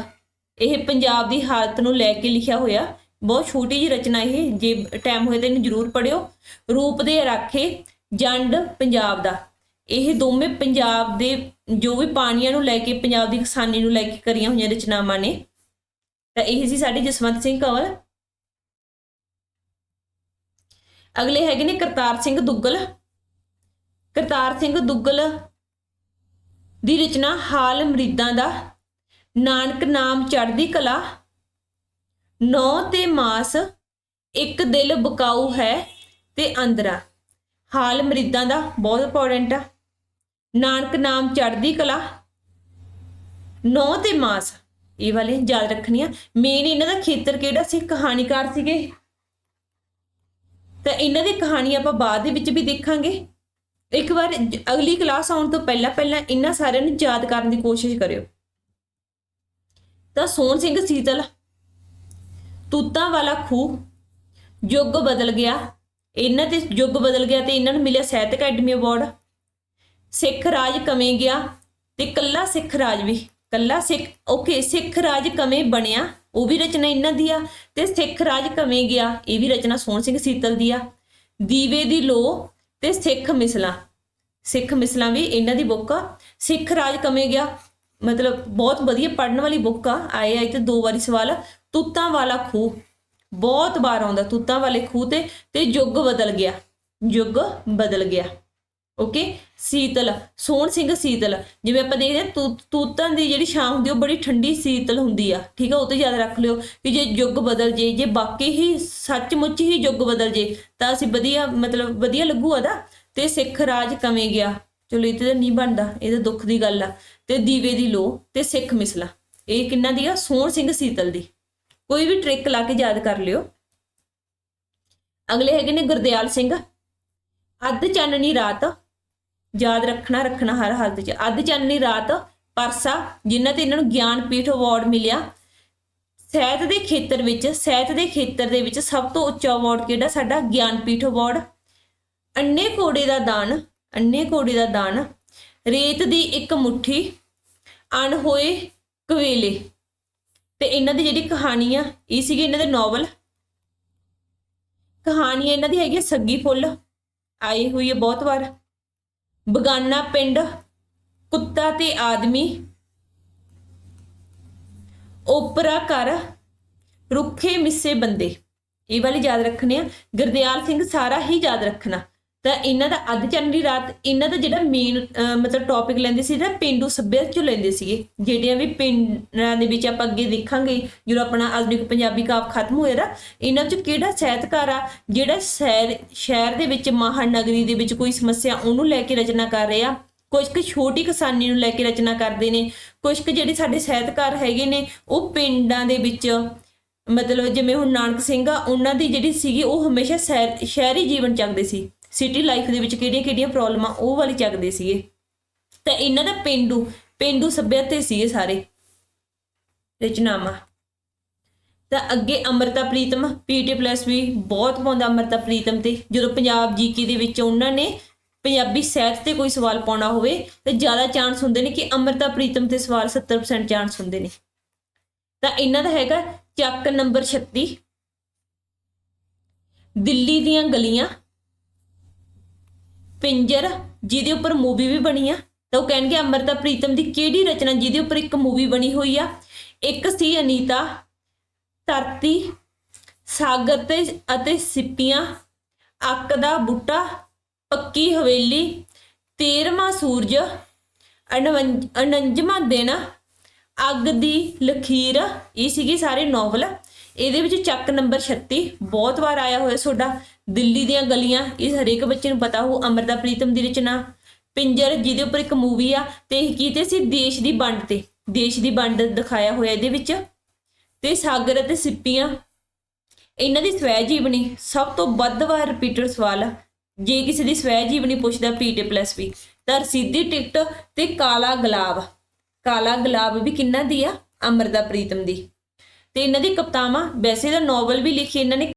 ਇਹ ਪੰਜਾਬ ਦੀ ਹਾਲਤ ਨੂੰ ਲੈ ਕੇ ਲਿਖਿਆ ਹੋਇਆ। ਬਹੁਤ ਛੋਟੀ ਜਿਹੀ ਰਚਨਾ ਇਹ, ਜੇ ਟਾਈਮ ਹੋਏ ਤਾਂ ਇਹਨੂੰ ਜ਼ਰੂਰ ਪੜਿਓ ਰੂਪ ਦੇ ਰਾਖੇ ਜੰਡ ਪੰਜਾਬ ਦਾ। ਇਹ ਦੋਵੇਂ ਪੰਜਾਬ ਦੇ ਜੋ ਵੀ ਪਾਣੀਆਂ ਨੂੰ ਲੈ ਕੇ, ਪੰਜਾਬ ਦੀ ਕਿਸਾਨੀ ਨੂੰ ਲੈ ਕੇ ਕਰੀਆਂ ਹੋਈਆਂ ਰਚਨਾਵਾਂ ਨੇ। ਤਾਂ ਇਹ ਸੀ ਸਾਡੇ ਜਸਵੰਤ ਸਿੰਘ ਕੰਵਲ ਅਗਲੇ ਹੈਗੇ ਨੇ ਕਰਤਾਰ ਸਿੰਘ ਦੁੱਗਲ। ਕਰਤਾਰ ਸਿੰਘ ਦੁੱਗਲ ਦੀ ਰਚਨਾ ਹਾਲ ਮਰੀਦਾਂ ਦਾ। ਨਾਨਕ ਨਾਮ ਚੜ੍ਹਦੀ ਕਲਾ। ਨੌ ਤੇ ਮਾਸ, ਇੱਕ ਦਿਲ ਬਕਾਊ ਹੈ ਤੇ ਅੰਦਰਾ ਹਾਲ ਮਰੀਦਾਂ ਦਾ, ਬਹੁਤ ਇੰਪੋਰਟੈਂਟ ਆ। ਨਾਨਕ ਨਾਮ ਚੜ੍ਹਦੀ ਕਲਾ। ਨੌ ਤੇ ਮਾਸ, ਇਹ ਵਾਲੇ ਯਾਦ ਰੱਖਣੀਆਂ। ਮੇਨ ਇਹਨਾਂ ਦਾ ਖੇਤਰ ਕਿਹੜਾ ਸੀ? ਕਹਾਣੀਕਾਰ ਸੀਗੇ। ਤਾਂ ਇਹਨਾਂ ਦੀ ਕਹਾਣੀ ਆਪਾਂ ਬਾਅਦ ਦੇ ਵਿੱਚ ਵੀ ਦੇਖਾਂਗੇ। ਇੱਕ ਵਾਰ ਅਗਲੀ ਕਲਾਸ ਆਉਣ ਤੋਂ ਪਹਿਲਾਂ ਪਹਿਲਾਂ ਇਹਨਾਂ ਸਾਰਿਆਂ ਨੂੰ ਯਾਦ ਕਰਨ ਦੀ ਕੋਸ਼ਿਸ਼ ਕਰਿਓ। ਤਾਂ ਸੋਹਣ ਸਿੰਘ ਸੀਤਲ, ਤੂਤਾਂ ਵਾਲਾ ਖੂਹ, ਯੁੱਗ ਬਦਲ ਗਿਆ। ਇਹਨਾਂ ਤੇ ਯੁੱਗ ਬਦਲ ਗਿਆ ਤੇ ਇਹਨਾਂ ਨੂੰ ਮਿਲਿਆ ਸਾਹਿਤ ਅਕੈਡਮੀ ਅਵਾਰਡ। ਸਿੱਖ ਰਾਜ ਕਵੇਂ ਗਿਆ ਤੇ ਕੱਲਾ ਸਿੱਖ ਰਾਜ ਵੀ, ਕੱਲਾ ਸਿੱਖ ਓਕੇ ਸਿੱਖ ਰਾਜ ਕਵੇਂ ਬਣਿਆ, ਉਹ ਵੀ ਰਚਨਾ ਇਹਨਾਂ ਦੀ ਆ, ਤੇ ਸਿੱਖ ਰਾਜ ਕਵੇਂ ਗਿਆ, ਇਹ ਵੀ ਰਚਨਾ ਸੋਹਣ ਸਿੰਘ ਸੀਤਲ ਦੀ ਆ। ਦੀਵੇ ਦੀ ਲੋ ਤੇ ਸਿੱਖ ਮਿਸਲਾਂ ਸਿੱਖ ਮਿਸਲਾਂ ਵੀ ਇਹਨਾਂ ਦੀ ਬੁੱਕ ਆ। ਸਿੱਖ ਰਾਜ ਕਵੇਂ ਗਿਆ, ਮਤਲਬ ਬਹੁਤ ਵਧੀਆ ਪੜਨ ਵਾਲੀ ਬੁੱਕ ਆ, ਆਏ ਆਈ ਤੇ ਦੋ ਵਾਰੀ ਸਵਾਲ, ਤੂਤਾਂ ਵਾਲਾ ਖੂਹ, ਬਹੁਤ ਵਾਰ ਆਉਂਦਾ ਤੂਤਾਂ ਵਾਲੇ ਖੂਹ ਤੇ ਤੇ ਯੁੱਗ ਬਦਲ ਗਿਆ, ਯੁੱਗ ਬਦਲ ਗਿਆ। ਓਕੇ? ਸੀਤਲ। ਸੋਹਣ ਸਿੰਘ ਸੀਤਲ। ਜਿਵੇਂ ਆਪਾਂ ਦੇਖਦੇ ਹਾਂ, ਤੂ- ਤੂਤਾਂ ਦੀ ਜਿਹੜੀ ਛਾਂ ਹੁੰਦੀ ਉਹ ਬੜੀ ਠੰਡੀ ਸੀਤਲ ਹੁੰਦੀ ਆ। ਠੀਕ ਆ, ਉਹ ਤੇ ਯਾਦ ਰੱਖ ਲਿਓ ਕਿ ਜੇ ਯੁੱਗ ਬਦਲ ਜੇ ਜੇ ਬਾਕੀ ਹੀ ਸੱਚਮੁੱਚ ਹੀ ਯੁੱਗ ਬਦਲ ਜੇ, ਤਾਂ ਅਸੀਂ ਵਧੀਆ, ਮਤਲਬ ਵਧੀਆ ਲੱਗੂ ਆਦਾ। ਤੇ ਸਿੱਖ ਰਾਜ ਕਵੇਂ ਗਿਆ? ਚਲੋ, ਇਹ ਤੇ ਨਹੀਂ ਬਣਦਾ, ਇਹ ਤਾਂ ਦੁੱਖ ਦੀ ਗੱਲ ਆ। ਤੇ ਦੀਵੇ ਦੀ ਲੋ ਤੇ ਸਿੱਖ ਮਿਸਲਾ। ਇਹ ਕਿੰਨਾ ਦੀ ਆ? ਸੋਹਣ ਸਿੰਘ ਸੀਤਲ ਦੀ। ਕੋਈ ਵੀ ਟ੍ਰਿਕ ਲਾ ਕੇ ਯਾਦ ਕਰ ਲਿਓ। ਅਗਲੇ ਹੈਗੇ ਨੇ ਗੁਰਦਿਆਲ ਸਿੰਘ। ਅੱਧ ਚਾਨਣੀ ਰਾਤ ਯਾਦ ਰੱਖਣਾ ਰੱਖਣਾ ਹਰ ਹਾਲਤ 'ਚ। ਅੱਧ ਚਾਨਣੀ ਰਾਤ ਪਰਸਾ, ਜਿਨ੍ਹਾਂ ਤੇ ਇਹਨਾਂ ਨੂੰ ਗਿਆਨ ਪੀਠ ਅਵਾਰਡ ਮਿਲਿਆ ਸਾਹਿਤ ਦੇ ਖੇਤਰ ਵਿੱਚ ਸਾਹਿਤ ਦੇ ਖੇਤਰ ਦੇ ਵਿੱਚ ਸਭ ਤੋਂ ਉੱਚਾ ਅਵਾਰਡ ਕਿਹੜਾ? ਸਾਡਾ ਗਿਆਨਪੀਠ ਅਵਾਰਡ ਅੰਨੇ ਕੋੜੇ ਦਾ ਦਾਨ ਅੰਨੇ ਕੋੜੇ ਦਾ ਦਾਨ, ਰੇਤ ਦੀ ਇੱਕ ਮੁੱਠੀ, ਅਣ ਹੋਏ ਕਵੇਲੇ। ਤੇ ਇਹਨਾਂ ਦੀ ਜਿਹੜੀ ਕਹਾਣੀ ਆ ਇਹ ਸੀਗੀ ਇਹਨਾਂ ਦੇ ਨੋਵਲ ਕਹਾਣੀ ਇਹਨਾਂ ਦੀ ਹੈਗੀ ਆ ਸੱਗੀ ਫੁੱਲ। ਆਈ ਹੋਈ ਹੈ ਬਹੁਤ ਵਾਰ। ਬਗਾਨਾ ਪਿੰਡ, ਕੁੱਤਾ ਤੇ ਆਦਮੀ। ਓਪਰਾ ਘਰ, ਰੁੱਖੇ ਮਿੱਸੇ ਬੰਦੇ। ਇਹ ਵਾਲੀ ਯਾਦ ਰੱਖਣੇ ਆ। ਗੁਰਦਿਆਲ ਸਿੰਘ ਸਾਰਾ ਹੀ ਯਾਦ ਰੱਖਣਾ। ਤਾਂ ਇਹਨਾਂ ਦਾ ਅੱਧ ਚੰਡੀ ਰਾਤ ਇਹਨਾਂ ਦਾ ਜਿਹੜਾ ਮੇਨ ਮਤਲਬ ਟੌਪਿਕ ਲੈਂਦੇ ਸੀ ਨਾ, ਪਿੰਡੂ ਸੱਭਿਆਚਾਰ ਚੋਂ ਲੈਂਦੇ ਸੀਗੇ। ਜਿਹੜੀਆਂ ਵੀ ਪਿੰਡਾਂ ਦੇ ਵਿੱਚ ਆਪਾਂ ਅੱਗੇ ਦੇਖਾਂਗੇ, ਜਦੋਂ ਆਪਣਾ ਆਧੁਨਿਕ ਪੰਜਾਬੀ ਕਾਵ ਖਤਮ ਹੋਇਆ ਨਾ, ਇਹਨਾਂ ਵਿੱਚ ਕਿਹੜਾ ਸਾਹਿਤਕਾਰ ਆ, ਜਿਹੜਾ ਸ਼ਹਿਰ ਸ਼ਹਿਰ ਦੇ ਵਿੱਚ ਮਹਾਨਗਰੀ ਦੇ ਵਿੱਚ ਕੋਈ ਸਮੱਸਿਆ, ਉਹਨੂੰ ਲੈ ਕੇ ਰਚਨਾ ਕਰ ਰਿਹਾ ਕੁਝ ਕੁ ਛੋਟੀ ਕਿਸਾਨੀ ਨੂੰ ਲੈ ਕੇ ਰਚਨਾ ਕਰਦੇ ਨੇ। ਕੁਝ ਕੁ ਜਿਹੜੇ ਸਾਡੇ ਸਾਹਿਤਕਾਰ ਹੈਗੇ ਨੇ, ਉਹ ਪਿੰਡਾਂ ਦੇ ਵਿੱਚ, ਮਤਲਬ ਜਿਵੇਂ ਹੁਣ ਨਾਨਕ ਸਿੰਘ ਆ, ਉਹਨਾਂ ਦੀ ਜਿਹੜੀ ਸੀਗੀ, ਉਹ ਹਮੇਸ਼ਾ ਸ਼ਹਿਰ- ਸ਼ਹਿਰੀ ਜੀਵਨ ਚੱਕਦੇ ਸੀ। ਸਿਟੀ ਲਾਈਫ ਦੇ ਵਿੱਚ ਕਿਹੜੀਆਂ-ਕਿਹੜੀਆਂ ਪ੍ਰੋਬਲਮਾਂ ਉਹ ਵਾਲੀ ਚੱਕਦੇ ਸੀਗੇ। ਤਾਂ ਇਹਨਾਂ ਦਾ ਪਿੰਡੂ ਪਿੰਡੂ ਸੱਭਿਅਤੇ ਸੀਗੇ ਸਾਰੇ। ਰਚਨਾਵਾਂ। ਤਾਂ ਅੱਗੇ ਅਮਰਤਾ ਪ੍ਰੀਤਮ, ਪੀਟੀ ਪਲੱਸ ਵੀ ਬਹੁਤ ਪਾਉਂਦਾ ਅਮਰਤਾ ਪ੍ਰੀਤਮ ਤੇ। ਜਦੋਂ ਪੰਜਾਬ ਜੀਕੇ ਦੇ ਵਿੱਚ ਉਹਨਾਂ ਨੇ ਪੰਜਾਬੀ ਸਾਹਿਤ ਤੇ ਕੋਈ ਸਵਾਲ ਪਾਉਣਾ ਹੋਵੇ, ਤੇ ਜ਼ਿਆਦਾ ਚਾਂਸ ਹੁੰਦੇ ਨੇ ਕਿ ਅਮਰਤਾ ਪ੍ਰੀਤਮ ਤੇ ਸਵਾਲ 70% ਚਾਂਸ ਹੁੰਦੇ ਨੇ। ਤਾਂ ਇਹਨਾਂ ਦਾ ਹੈਗਾ ਚੱਕ ਨੰਬਰ 36 ਦਿੱਲੀ ਦੀਆਂ ਗਲੀਆਂ ਪਿੰਜਰ ਜਿਹਦੇ ਉੱਪਰ ਮੂਵੀ ਵੀ ਬਣੀ ਆ, ਤਾਂ ਉਹ ਕਹਿਣਗੇ ਅਮਰਤਾ ਪ੍ਰੀਤਮ ਦੀ ਕਿਹੜੀ ਰਚਨਾ ਜਿਹਦੇ ਉੱਪਰ ਇੱਕ ਮੂਵੀ ਬਣੀ ਹੋਈ ਆ? ਇੱਕ ਸੀ ਅਨੀਤਾ, ਧਰਤੀ, ਸਾਗਰ ਤੇ ਅਤੇ ਸਿੱਪੀਆਂ, ਅੱਕ ਦਾ ਬੂਟਾ, ਪੱਕੀ ਹਵੇਲੀ 13ਵਾਂ ਸੂਰਜ 49ਵਾਂ ਦਿਨ, ਅੱਗ ਦੀ ਲਖੀਰ, ਇਹ ਸੀਗੀ ਸਾਰੇ ਨੋਵਲ ਇਹਦੇ ਵਿੱਚ ਚੱਕ ਨੰਬਰ 36 ਬਹੁਤ ਵਾਰ ਆਇਆ ਹੋਇਆ ਤੁਹਾਡਾ ਦਿੱਲੀ ਦੀਆਂ ਗਲੀਆਂ, ਇਹ ਹਰੇਕ ਬੱਚੇ ਨੂੰ ਪਤਾ ਹੋ ਅਮਰਤਾ ਪ੍ਰੀਤਮ ਦੀ ਰਚਨਾ। ਪਿੰਜਰ, ਜਿਹਦੇ ਉੱਪਰ ਇੱਕ ਮੂਵੀ ਆ, ਤੇ ਇਹ ਕੀਤੇ ਸੀ? ਦੇਸ਼ ਦੀ ਵੰਡ ਤੇ। ਦੇਸ਼ ਦੀ ਵੰਡ ਦਿਖਾਇਆ ਹੋਇਆ ਇਹਦੇ ਵਿੱਚ। ਤੇ ਸਾਗਰ ਅਤੇ ਸਿੱਪੀਆਂ। ਇਹਨਾਂ ਦੀ ਸਵੈ ਜੀਵਨੀ ਸਭ ਤੋਂ ਵੱਧ ਵਾਰ ਰਿਪੀਟਡ ਸਵਾਲ ਆ। ਜੇ ਕਿਸੇ ਦੀ ਸਵੈ ਜੀਵਨੀ ਪੁੱਛਦਾ ਪੀਟੀ ਪਲੱਸ ਵੀ, ਤਾਂ ਰਸੀਦੀ ਟਿਕਟ ਤੇ ਕਾਲਾ ਗੁਲਾਬ। ਕਾਲਾ ਗੁਲਾਬ ਵੀ ਕਿੰਨਾ ਦੀ ਆ? ਅਮਰਦਾ ਪ੍ਰੀਤਮ ਦੀ। ਤੇ ਇਹਨਾਂ ਦੀ ਕਵਿਤਾਵਾਂ ਵੈਸੇ ਤਾਂ ਨੋਵਲ ਵੀ ਲਿਖੀ ਇਹਨਾਂ ਨੇ